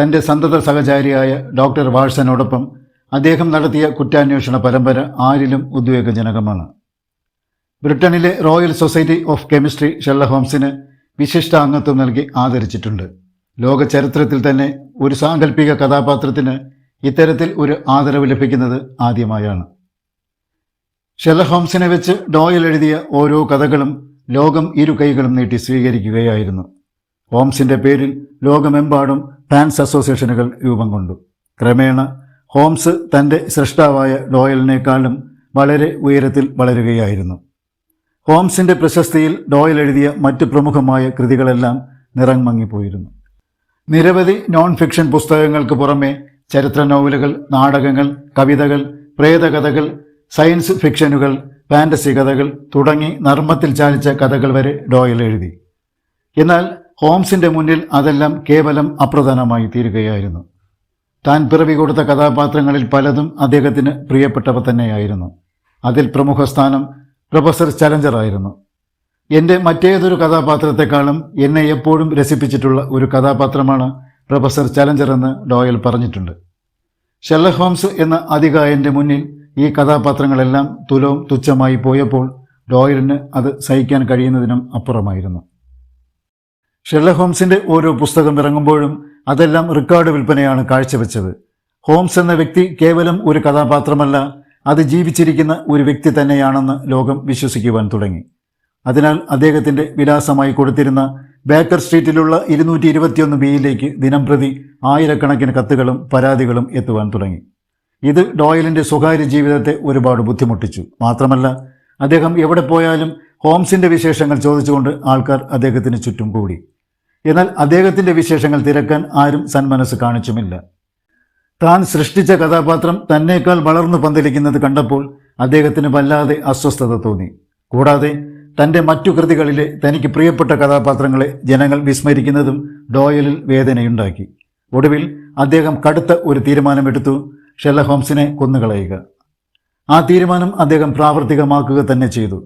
തന്റെ സന്തത സഹചാരിയായ ഡോക്ടർ വാഴ്സനോടൊപ്പം അദ്ദേഹം നടത്തിയ കുറ്റാന്വേഷണ പരമ്പര ആരിലും ഉദ്വേഗജനകമാണ്. ബ്രിട്ടനിലെ Royal Society of Chemistry Sherlock ഹോംസിന് വിശിഷ്ട അംഗത്വം നൽകി ആദരിച്ചിട്ടുണ്ട്. ലോക ചരിത്രത്തിൽ തന്നെ ഒരു സാങ്കല്പിക കഥാപാത്രത്തിന് ഇത്തരത്തിൽ ഒരു ആദരവ് ലഭിക്കുന്നത് ആദ്യമായാണ്. ഷെർലക് ഹോംസിനെ വെച്ച് ഡോയൽ എഴുതിയ ഓരോ കഥകളും ലോകം ഇരു കൈകളും നീട്ടി സ്വീകരിക്കുകയായിരുന്നു. ഹോംസിന്റെ പേരിൽ ലോകമെമ്പാടും ഫാൻസ് അസോസിയേഷനുകൾ രൂപം കൊണ്ടു. ക്രമേണ ഹോംസ് തന്റെ സൃഷ്ടാവായ ഡോയലിനേക്കാളും വളരെ ഉയരത്തിൽ വളരുകയായിരുന്നു. ഹോംസിന്റെ പ്രശസ്തിയിൽ ഡോയൽ എഴുതിയ മറ്റ് പ്രമുഖമായ കൃതികളെല്ലാം നിറം മങ്ങിപ്പോയിരുന്നു നിരവധി നോൺ ഫിക്ഷൻ പുസ്തകങ്ങൾക്ക് പുറമെ ചരിത്ര നോവലുകൾ നാടകങ്ങൾ കവിതകൾ പ്രേതകഥകൾ സയൻസ് ഫിക്ഷനുകൾ ഫാന്റസി കഥകൾ തുടങ്ങി നർമ്മത്തിൽ ചാലിച്ച കഥകൾ വരെ ഡോയൽ എഴുതി. എന്നാൽ ഹോംസിന്റെ മുന്നിൽ അതെല്ലാം കേവലം അപ്രധാനമായി തീരുകയായിരുന്നു. താൻ പിറവി കൊടുത്ത കഥാപാത്രങ്ങളിൽ പലതും അദ്ദേഹത്തിന് പ്രിയപ്പെട്ടവ തന്നെയായിരുന്നു. അതിൽ പ്രമുഖ സ്ഥാനം പ്രൊഫസർ ചലഞ്ചർ ആയിരുന്നു. എന്റെ മറ്റേതൊരു കഥാപാത്രത്തെക്കാളും എന്നെ എപ്പോഴും രസിപ്പിച്ചിട്ടുള്ള ഒരു കഥാപാത്രമാണ് പ്രൊഫസർ ചലഞ്ചർ എന്ന് ഡോയൽ പറഞ്ഞിട്ടുണ്ട്. ഷെർലക് ഹോംസ് എന്ന അധികായന്റെ മുന്നിൽ ഈ കഥാപാത്രങ്ങളെല്ലാം തുലവും തുച്ഛമായി പോയപ്പോൾ ഡോയലിന് അത് സഹിക്കാൻ കഴിയുന്നതിനും അപ്പുറമായിരുന്നു. ഷെർലക് ഹോംസിന്റെ ഓരോ പുസ്തകം ഇറങ്ങുമ്പോഴും അതെല്ലാം റെക്കോർഡ് വിൽപ്പനയാണ് കാഴ്ചവെച്ചത്. ഹോംസ് എന്ന വ്യക്തി കേവലം ഒരു കഥാപാത്രമല്ല അത് ജീവിച്ചിരിക്കുന്ന ഒരു വ്യക്തി തന്നെയാണെന്ന് ലോകം വിശ്വസിക്കുവാൻ തുടങ്ങി. അതിനാൽ അദ്ദേഹത്തിന്റെ വിലാസമായി കൊടുത്തിരുന്ന ബേക്കർ സ്ട്രീറ്റിലുള്ള ഇരുന്നൂറ്റി ഇരുപത്തിയൊന്ന് ബിയിലേക്ക് ദിനംപ്രതി ആയിരക്കണക്കിന് കത്തുകളും പരാതികളും എത്തുവാൻ തുടങ്ങി. ഇത് ഡോയലിന്റെ സ്വകാര്യ ജീവിതത്തെ ഒരുപാട് ബുദ്ധിമുട്ടിച്ചു. മാത്രമല്ല അദ്ദേഹം എവിടെ പോയാലും ഹോംസിന്റെ വിശേഷങ്ങൾ ചോദിച്ചുകൊണ്ട് ആൾക്കാർ അദ്ദേഹത്തിന് ചുറ്റും കൂടി. എന്നാൽ അദ്ദേഹത്തിന്റെ വിശേഷങ്ങൾ തിരക്കാൻ ആരും സന്മനസ് കാണിച്ചുമില്ല. താൻ സൃഷ്ടിച്ച കഥാപാത്രം തന്നേക്കാൾ വളർന്നു പന്തലിക്കുന്നത് കണ്ടപ്പോൾ അദ്ദേഹത്തിന് വല്ലാതെ അസ്വസ്ഥത തോന്നി. കൂടാതെ തന്റെ മറ്റു കൃതികളിലെ തനിക്ക് പ്രിയപ്പെട്ട കഥാപാത്രങ്ങളെ ജനങ്ങൾ വിസ്മരിക്കുന്നതും ഡോയലിൽ വേദനയുണ്ടാക്കി. ഒടുവിൽ അദ്ദേഹം കടുത്ത ഒരു തീരുമാനമെടുത്തു ഷെല്ല ഹോംസിനെ കൊന്നുകളയുക. ആ തീരുമാനം അദ്ദേഹം പ്രാവർത്തികമാക്കുക തന്നെ ചെയ്തു.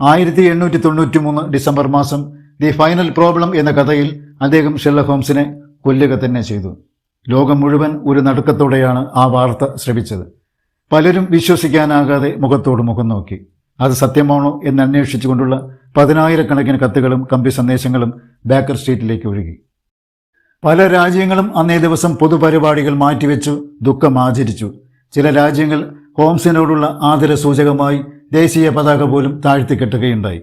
ആയിരത്തി എണ്ണൂറ്റി തൊണ്ണൂറ്റി മൂന്ന് ഡിസംബർ മാസം ദി ഫൈനൽ പ്രോബ്ലം എന്ന കഥയിൽ അദ്ദേഹം ഷെല്ല ഹോംസിനെ കൊല്ലുക തന്നെ ചെയ്തു. ലോകം മുഴുവൻ ഒരു നടുക്കത്തോടെയാണ് ആ വാർത്ത ശ്രവിച്ചത്. പലരും വിശ്വസിക്കാനാകാതെ മുഖത്തോട് മുഖം നോക്കി. അത് സത്യമാണോ എന്ന് അന്വേഷിച്ചുകൊണ്ടുള്ള പതിനായിരക്കണക്കിന് കത്തുകളും കമ്പി സന്ദേശങ്ങളും ബേക്കർ സ്ട്രീറ്റിലേക്ക് ഒഴുകി. പല രാജ്യങ്ങളും അന്നേ ദിവസം പൊതുപരിപാടികൾ മാറ്റിവെച്ചു ദുഃഖം ആചരിച്ചു. ചില രാജ്യങ്ങൾ ഹോംസിനോടുള്ള ആദര സൂചകമായി ദേശീയ പതാക പോലും താഴ്ത്തിക്കെട്ടുകയുണ്ടായി.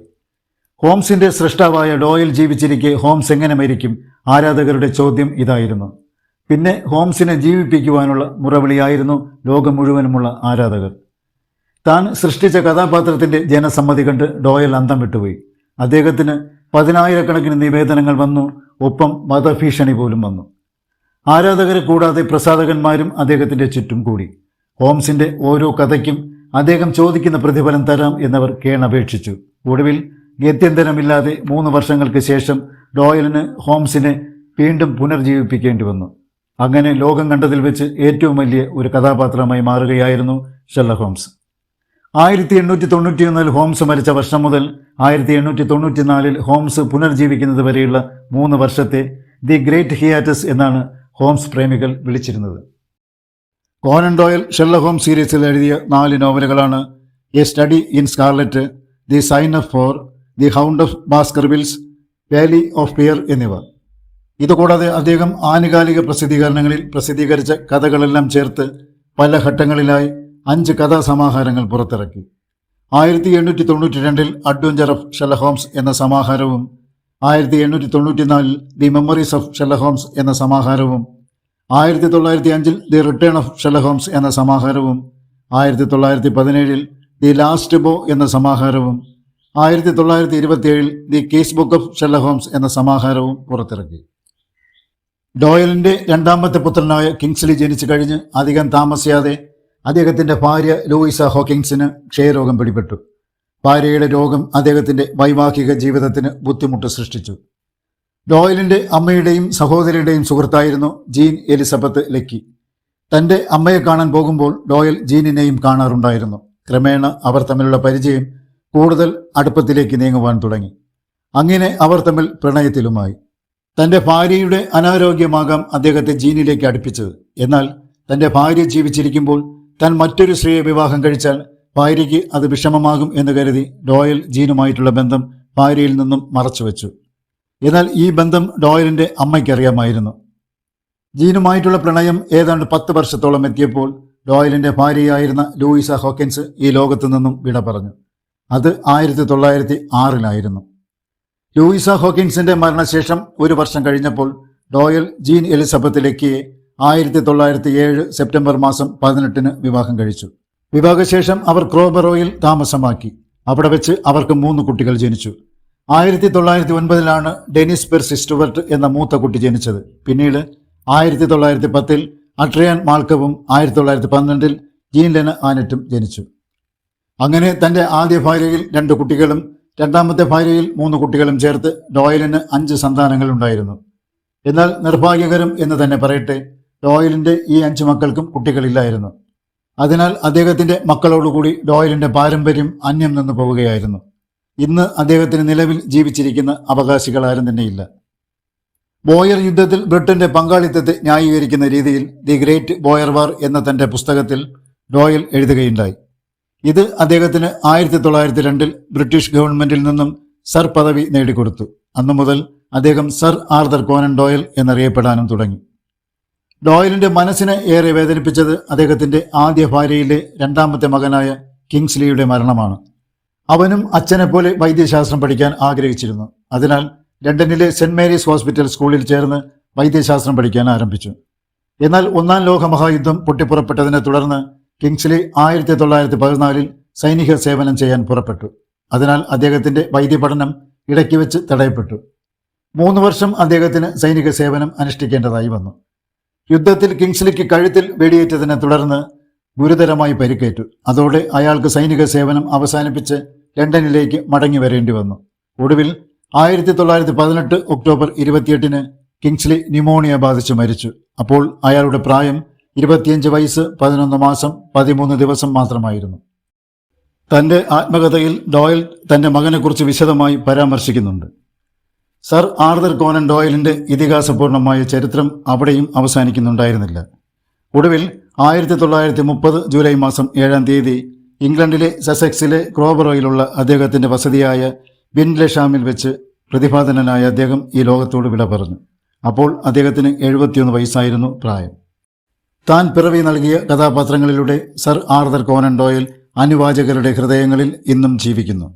ഹോംസിന്റെ സൃഷ്ടാവായ ഡോയൽ ജീവിച്ചിരിക്കെ ഹോംസ് എങ്ങനെ മരിക്കും? ആരാധകരുടെ ചോദ്യം ഇതായിരുന്നു. പിന്നെ ഹോംസിനെ ജീവിപ്പിക്കുവാനുള്ള മുറവിളിയായിരുന്നു ലോകം മുഴുവനുമുള്ള ആരാധകർ. താൻ സൃഷ്ടിച്ച കഥാപാത്രത്തിന്റെ ജനസമ്മതി കണ്ട് ഡോയൽ അന്തം വിട്ടുപോയി. അദ്ദേഹത്തിന് പതിനായിരക്കണക്കിന് നിവേദനങ്ങൾ വന്നു ഒപ്പം വധഭീഷണി പോലും വന്നു. ആരാധകരെ കൂടാതെ പ്രസാധകന്മാരും അദ്ദേഹത്തിന്റെ ചുറ്റും കൂടി. ഹോംസിന്റെ ഓരോ കഥയ്ക്കും അദ്ദേഹം ചോദിക്കുന്ന പ്രതിഫലം തരാം എന്നവർ കേണപേക്ഷിച്ചു. ഒടുവിൽ ഗത്യന്തരമില്ലാതെ മൂന്ന് വർഷങ്ങൾക്ക് ശേഷം ഡോയലിന് ഹോംസിനെ വീണ്ടും പുനർജീവിപ്പിക്കേണ്ടി വന്നു. അങ്ങനെ ലോകം കണ്ടതിൽ വെച്ച് ഏറ്റവും വലിയ ഒരു കഥാപാത്രമായി മാറുകയായിരുന്നു ഷെല്ല ഹോംസ്. ആയിരത്തി എണ്ണൂറ്റി തൊണ്ണൂറ്റിയൊന്നിൽ ഹോംസ് മരിച്ച വർഷം മുതൽ ആയിരത്തി എണ്ണൂറ്റി തൊണ്ണൂറ്റിനാലിൽ ഹോംസ് പുനർജീവിക്കുന്നത് വരെയുള്ള മൂന്ന് വർഷത്തെ ദി ഗ്രേറ്റ് ഹിയാറ്റസ് എന്നാണ് ഹോംസ് പ്രേമികൾ വിളിച്ചിരുന്നത്. കോനൻ ഡോയൽ ഷെല്ല ഹോംസ് സീരീസിൽ എഴുതിയ നാല് നോവലുകളാണ് a study in scarlet the sign of four the hound of Baskervilles valley of fear എന്നിവ. ഇതുകൂടാതെ അദ്ദേഹം ആനുകാലിക പ്രസിദ്ധീകരണങ്ങളിൽ പ്രസിദ്ധീകരിച്ച കഥകളെല്ലാം ചേർത്ത് പല ഘട്ടങ്ങളിലായി അഞ്ച് കഥാസമാഹാരങ്ങൾ പുറത്തിറക്കി. ആയിരത്തി എണ്ണൂറ്റി തൊണ്ണൂറ്റി രണ്ടിൽ അഡ്വഞ്ചർ ഓഫ് ഷെലഹോംസ് എന്ന സമാഹാരവും ആയിരത്തി എണ്ണൂറ്റി തൊണ്ണൂറ്റിനാലിൽ the memoirs of Sherlock Holmes എന്ന സമാഹാരവും ആയിരത്തി തൊള്ളായിരത്തി അഞ്ചിൽ ദി റിട്ടേൺ ഓഫ് ഷെലഹോംസ് എന്ന സമാഹാരവും ആയിരത്തി തൊള്ളായിരത്തി പതിനേഴിൽ ദി ലാസ്റ്റ് ബോ എന്ന സമാഹാരവും ആയിരത്തി തൊള്ളായിരത്തി ഇരുപത്തിയേഴിൽ the case book of Sherlock Holmes എന്ന സമാഹാരവും പുറത്തിറക്കി. ഡോയലിന്റെ രണ്ടാമത്തെ പുത്രനായ കിങ്സ്ലി ജനിച്ചു കഴിഞ്ഞ് അധികം താമസിയാതെ അദ്ദേഹത്തിന്റെ ഭാര്യ ലൂയിസ ഹോക്കിങ്സിന് ക്ഷയരോഗം പിടിപെട്ടു. ഭാര്യയുടെ രോഗം അദ്ദേഹത്തിന്റെ വൈവാഹിക ജീവിതത്തിന് ബുദ്ധിമുട്ട് സൃഷ്ടിച്ചു. ഡോയലിന്റെ അമ്മയുടെയും സഹോദരിയുടെയും സുഹൃത്തായിരുന്നു ജീൻ എലിസബത്ത് ലക്കി. തന്റെ അമ്മയെ കാണാൻ പോകുമ്പോൾ ഡോയൽ ജീനിനെയും കാണാറുണ്ടായിരുന്നു. ക്രമേണ അവർ തമ്മിലുള്ള പരിചയം കൂടുതൽ അടുപ്പത്തിലേക്ക് നീങ്ങുവാൻ തുടങ്ങി. അങ്ങനെ അവർ തമ്മിൽ പ്രണയത്തിലുമായി. തന്റെ ഭാര്യയുടെ അനാരോഗ്യമാകാം അദ്ദേഹത്തെ ജീനിലേക്ക് അടുപ്പിച്ചത്. എന്നാൽ തന്റെ ഭാര്യ ജീവിച്ചിരിക്കുമ്പോൾ താൻ മറ്റൊരു സ്ത്രീയെ വിവാഹം കഴിച്ചാൽ ഭാര്യയ്ക്ക് അത് വിഷമമാകും എന്ന് കരുതി ഡോയൽ ജീനുമായിട്ടുള്ള ബന്ധം ഭാര്യയിൽ നിന്നും മറച്ചുവെച്ചു. എന്നാൽ ഈ ബന്ധം ഡോയലിന്റെ അമ്മയ്ക്കറിയാമായിരുന്നു. ജീനുമായിട്ടുള്ള പ്രണയം ഏതാണ്ട് പത്ത് വർഷത്തോളം എത്തിയപ്പോൾ ഡോയലിന്റെ ഭാര്യയായിരുന്ന ലൂയിസ ഹോക്കിൻസ് ഈ ലോകത്തു നിന്നും വിട പറഞ്ഞു. അത് ആയിരത്തി തൊള്ളായിരത്തി ആറിലായിരുന്നു. ലൂയിസ ഹോക്കിൻസിന്റെ മരണശേഷം ഒരു വർഷം കഴിഞ്ഞപ്പോൾ ഡോയൽ ജീൻ എലിസബത്തിലേക്ക് ആയിരത്തി തൊള്ളായിരത്തി ഏഴ് സെപ്റ്റംബർ മാസം പതിനെട്ടിന് വിവാഹം കഴിച്ചു. വിവാഹശേഷം അവർ ക്രോബറോയിൽ താമസമാക്കി. അവിടെ വെച്ച് അവർക്ക് മൂന്ന് കുട്ടികൾ ജനിച്ചു. ആയിരത്തി തൊള്ളായിരത്തി ഒൻപതിലാണ് ഡെനിസ് പെർസി സ്റ്റുവർട്ട് എന്ന മൂത്ത കുട്ടി ജനിച്ചത്. പിന്നീട് ആയിരത്തി തൊള്ളായിരത്തി പത്തിൽ അട്രിയാൻ മാൾക്കവും ആയിരത്തി തൊള്ളായിരത്തി പന്ത്രണ്ടിൽ ജീൻ ലെന ആനറ്റും ജനിച്ചു. അങ്ങനെ തന്റെ ആദ്യ ഭാര്യയിൽ രണ്ട് കുട്ടികളും രണ്ടാമത്തെ ഭാര്യയിൽ മൂന്ന് കുട്ടികളും ചേർത്ത് ഡോയലിന് അഞ്ച് സന്താനങ്ങൾ ഉണ്ടായിരുന്നു. എന്നാൽ നിർഭാഗ്യകരം എന്ന് തന്നെ പറയട്ടെ ഡോയലിന്റെ ഈ അഞ്ച് മക്കൾക്കും കുട്ടികളില്ലായിരുന്നു. അതിനാൽ അദ്ദേഹത്തിന്റെ മക്കളോടുകൂടി ഡോയലിന്റെ പാരമ്പര്യം അന്യം നിന്ന് പോവുകയായിരുന്നു. ഇന്ന് അദ്ദേഹത്തിന് നിലവിൽ ജീവിച്ചിരിക്കുന്ന അവകാശികൾ ആരും തന്നെയില്ല. ബോയർ യുദ്ധത്തിൽ ബ്രിട്ടന്റെ പങ്കാളിത്തത്തെ ന്യായീകരിക്കുന്ന രീതിയിൽ ദി ഗ്രേറ്റ് ബോയർ വാർ എന്ന തന്റെ പുസ്തകത്തിൽ ഡോയൽ എഴുതുകയുണ്ടായി. ഇത് അദ്ദേഹത്തിന് ആയിരത്തി തൊള്ളായിരത്തി രണ്ടിൽ ബ്രിട്ടീഷ് ഗവൺമെന്റിൽ നിന്നും സർ പദവി നേടിക്കൊടുത്തു. അന്നു മുതൽ അദ്ദേഹം സർ ആർദർ കോനൻ ഡോയൽ എന്നറിയപ്പെടാനും തുടങ്ങി. ഡോയലിന്റെ മനസ്സിനെ ഏറെ വേദനിപ്പിച്ചത് അദ്ദേഹത്തിന്റെ ആദ്യ ഭാര്യയിലെ രണ്ടാമത്തെ മകനായ കിങ്സ്ലിയുടെ മരണമാണ്. അവനും അച്ഛനെ പോലെ വൈദ്യശാസ്ത്രം പഠിക്കാൻ ആഗ്രഹിച്ചിരുന്നു. അതിനാൽ ലണ്ടനിലെ സെന്റ് മേരീസ് ഹോസ്പിറ്റൽ സ്കൂളിൽ ചേർന്ന് വൈദ്യശാസ്ത്രം പഠിക്കാൻ ആരംഭിച്ചു. എന്നാൽ ഒന്നാം ലോക മഹായുദ്ധം പൊട്ടിപ്പുറപ്പെട്ടതിനെ തുടർന്ന് കിങ്സ്ലി ആയിരത്തി തൊള്ളായിരത്തി പതിനാലിൽ സൈനിക സേവനം ചെയ്യാൻ പുറപ്പെട്ടു. അതിനാൽ അദ്ദേഹത്തിന്റെ വൈദ്യപഠനം ഇടയ്ക്ക് വെച്ച് തടയപ്പെട്ടു. മൂന്ന് വർഷം അദ്ദേഹത്തിന് സൈനിക സേവനം അനുഷ്ഠിക്കേണ്ടതായി വന്നു. യുദ്ധത്തിൽ കിങ്സ്ലിക്ക് കഴുത്തിൽ വെടിയേറ്റതിനെ തുടർന്ന് ഗുരുതരമായി പരിക്കേറ്റു. അതോടെ അയാൾക്ക് സൈനിക സേവനം അവസാനിപ്പിച്ച് ലണ്ടനിലേക്ക് മടങ്ങി വരേണ്ടി വന്നു. ഒടുവിൽ ആയിരത്തി തൊള്ളായിരത്തി പതിനെട്ട് ഒക്ടോബർ ഇരുപത്തിയെട്ടിന് കിങ്സ്ലി ന്യൂമോണിയ ബാധിച്ച് മരിച്ചു. അപ്പോൾ അയാളുടെ പ്രായം ഇരുപത്തിയഞ്ച് വയസ്സ് പതിനൊന്ന് മാസം പതിമൂന്ന് ദിവസം മാത്രമായിരുന്നു. തന്റെ ആത്മകഥയിൽ ഡോയൽ തന്റെ മകനെക്കുറിച്ച് വിശദമായി പരാമർശിക്കുന്നുണ്ട്. സർ ആർദർ കോനൻ ഡോയലിന്റെ ഇതിഹാസപൂർണമായ ചരിത്രം അവിടെയും അവസാനിക്കുന്നുണ്ടായിരുന്നില്ല. ഒടുവിൽ ആയിരത്തി തൊള്ളായിരത്തി മുപ്പത് ജൂലൈ മാസം ഏഴാം തീയതി ഇംഗ്ലണ്ടിലെ സസെക്സിലെ ക്രോബറോയിലുള്ള അദ്ദേഹത്തിന്റെ വസതിയായ ബിൻലെഷാമിൽ വെച്ച് പ്രതിഭാതനായ അദ്ദേഹം ഈ ലോകത്തോട് വിട പറഞ്ഞു അപ്പോൾ അദ്ദേഹത്തിന് എഴുപത്തിയൊന്ന് വയസ്സായിരുന്നു പ്രായം. താൻ പിറവി നൽകിയ കഥാപാത്രങ്ങളിലൂടെ സർ ആർതർ കോനൻ ഡോയൽ അനുവാചകരുടെ ഹൃദയങ്ങളിൽ ഇന്നും ജീവിക്കുന്നു.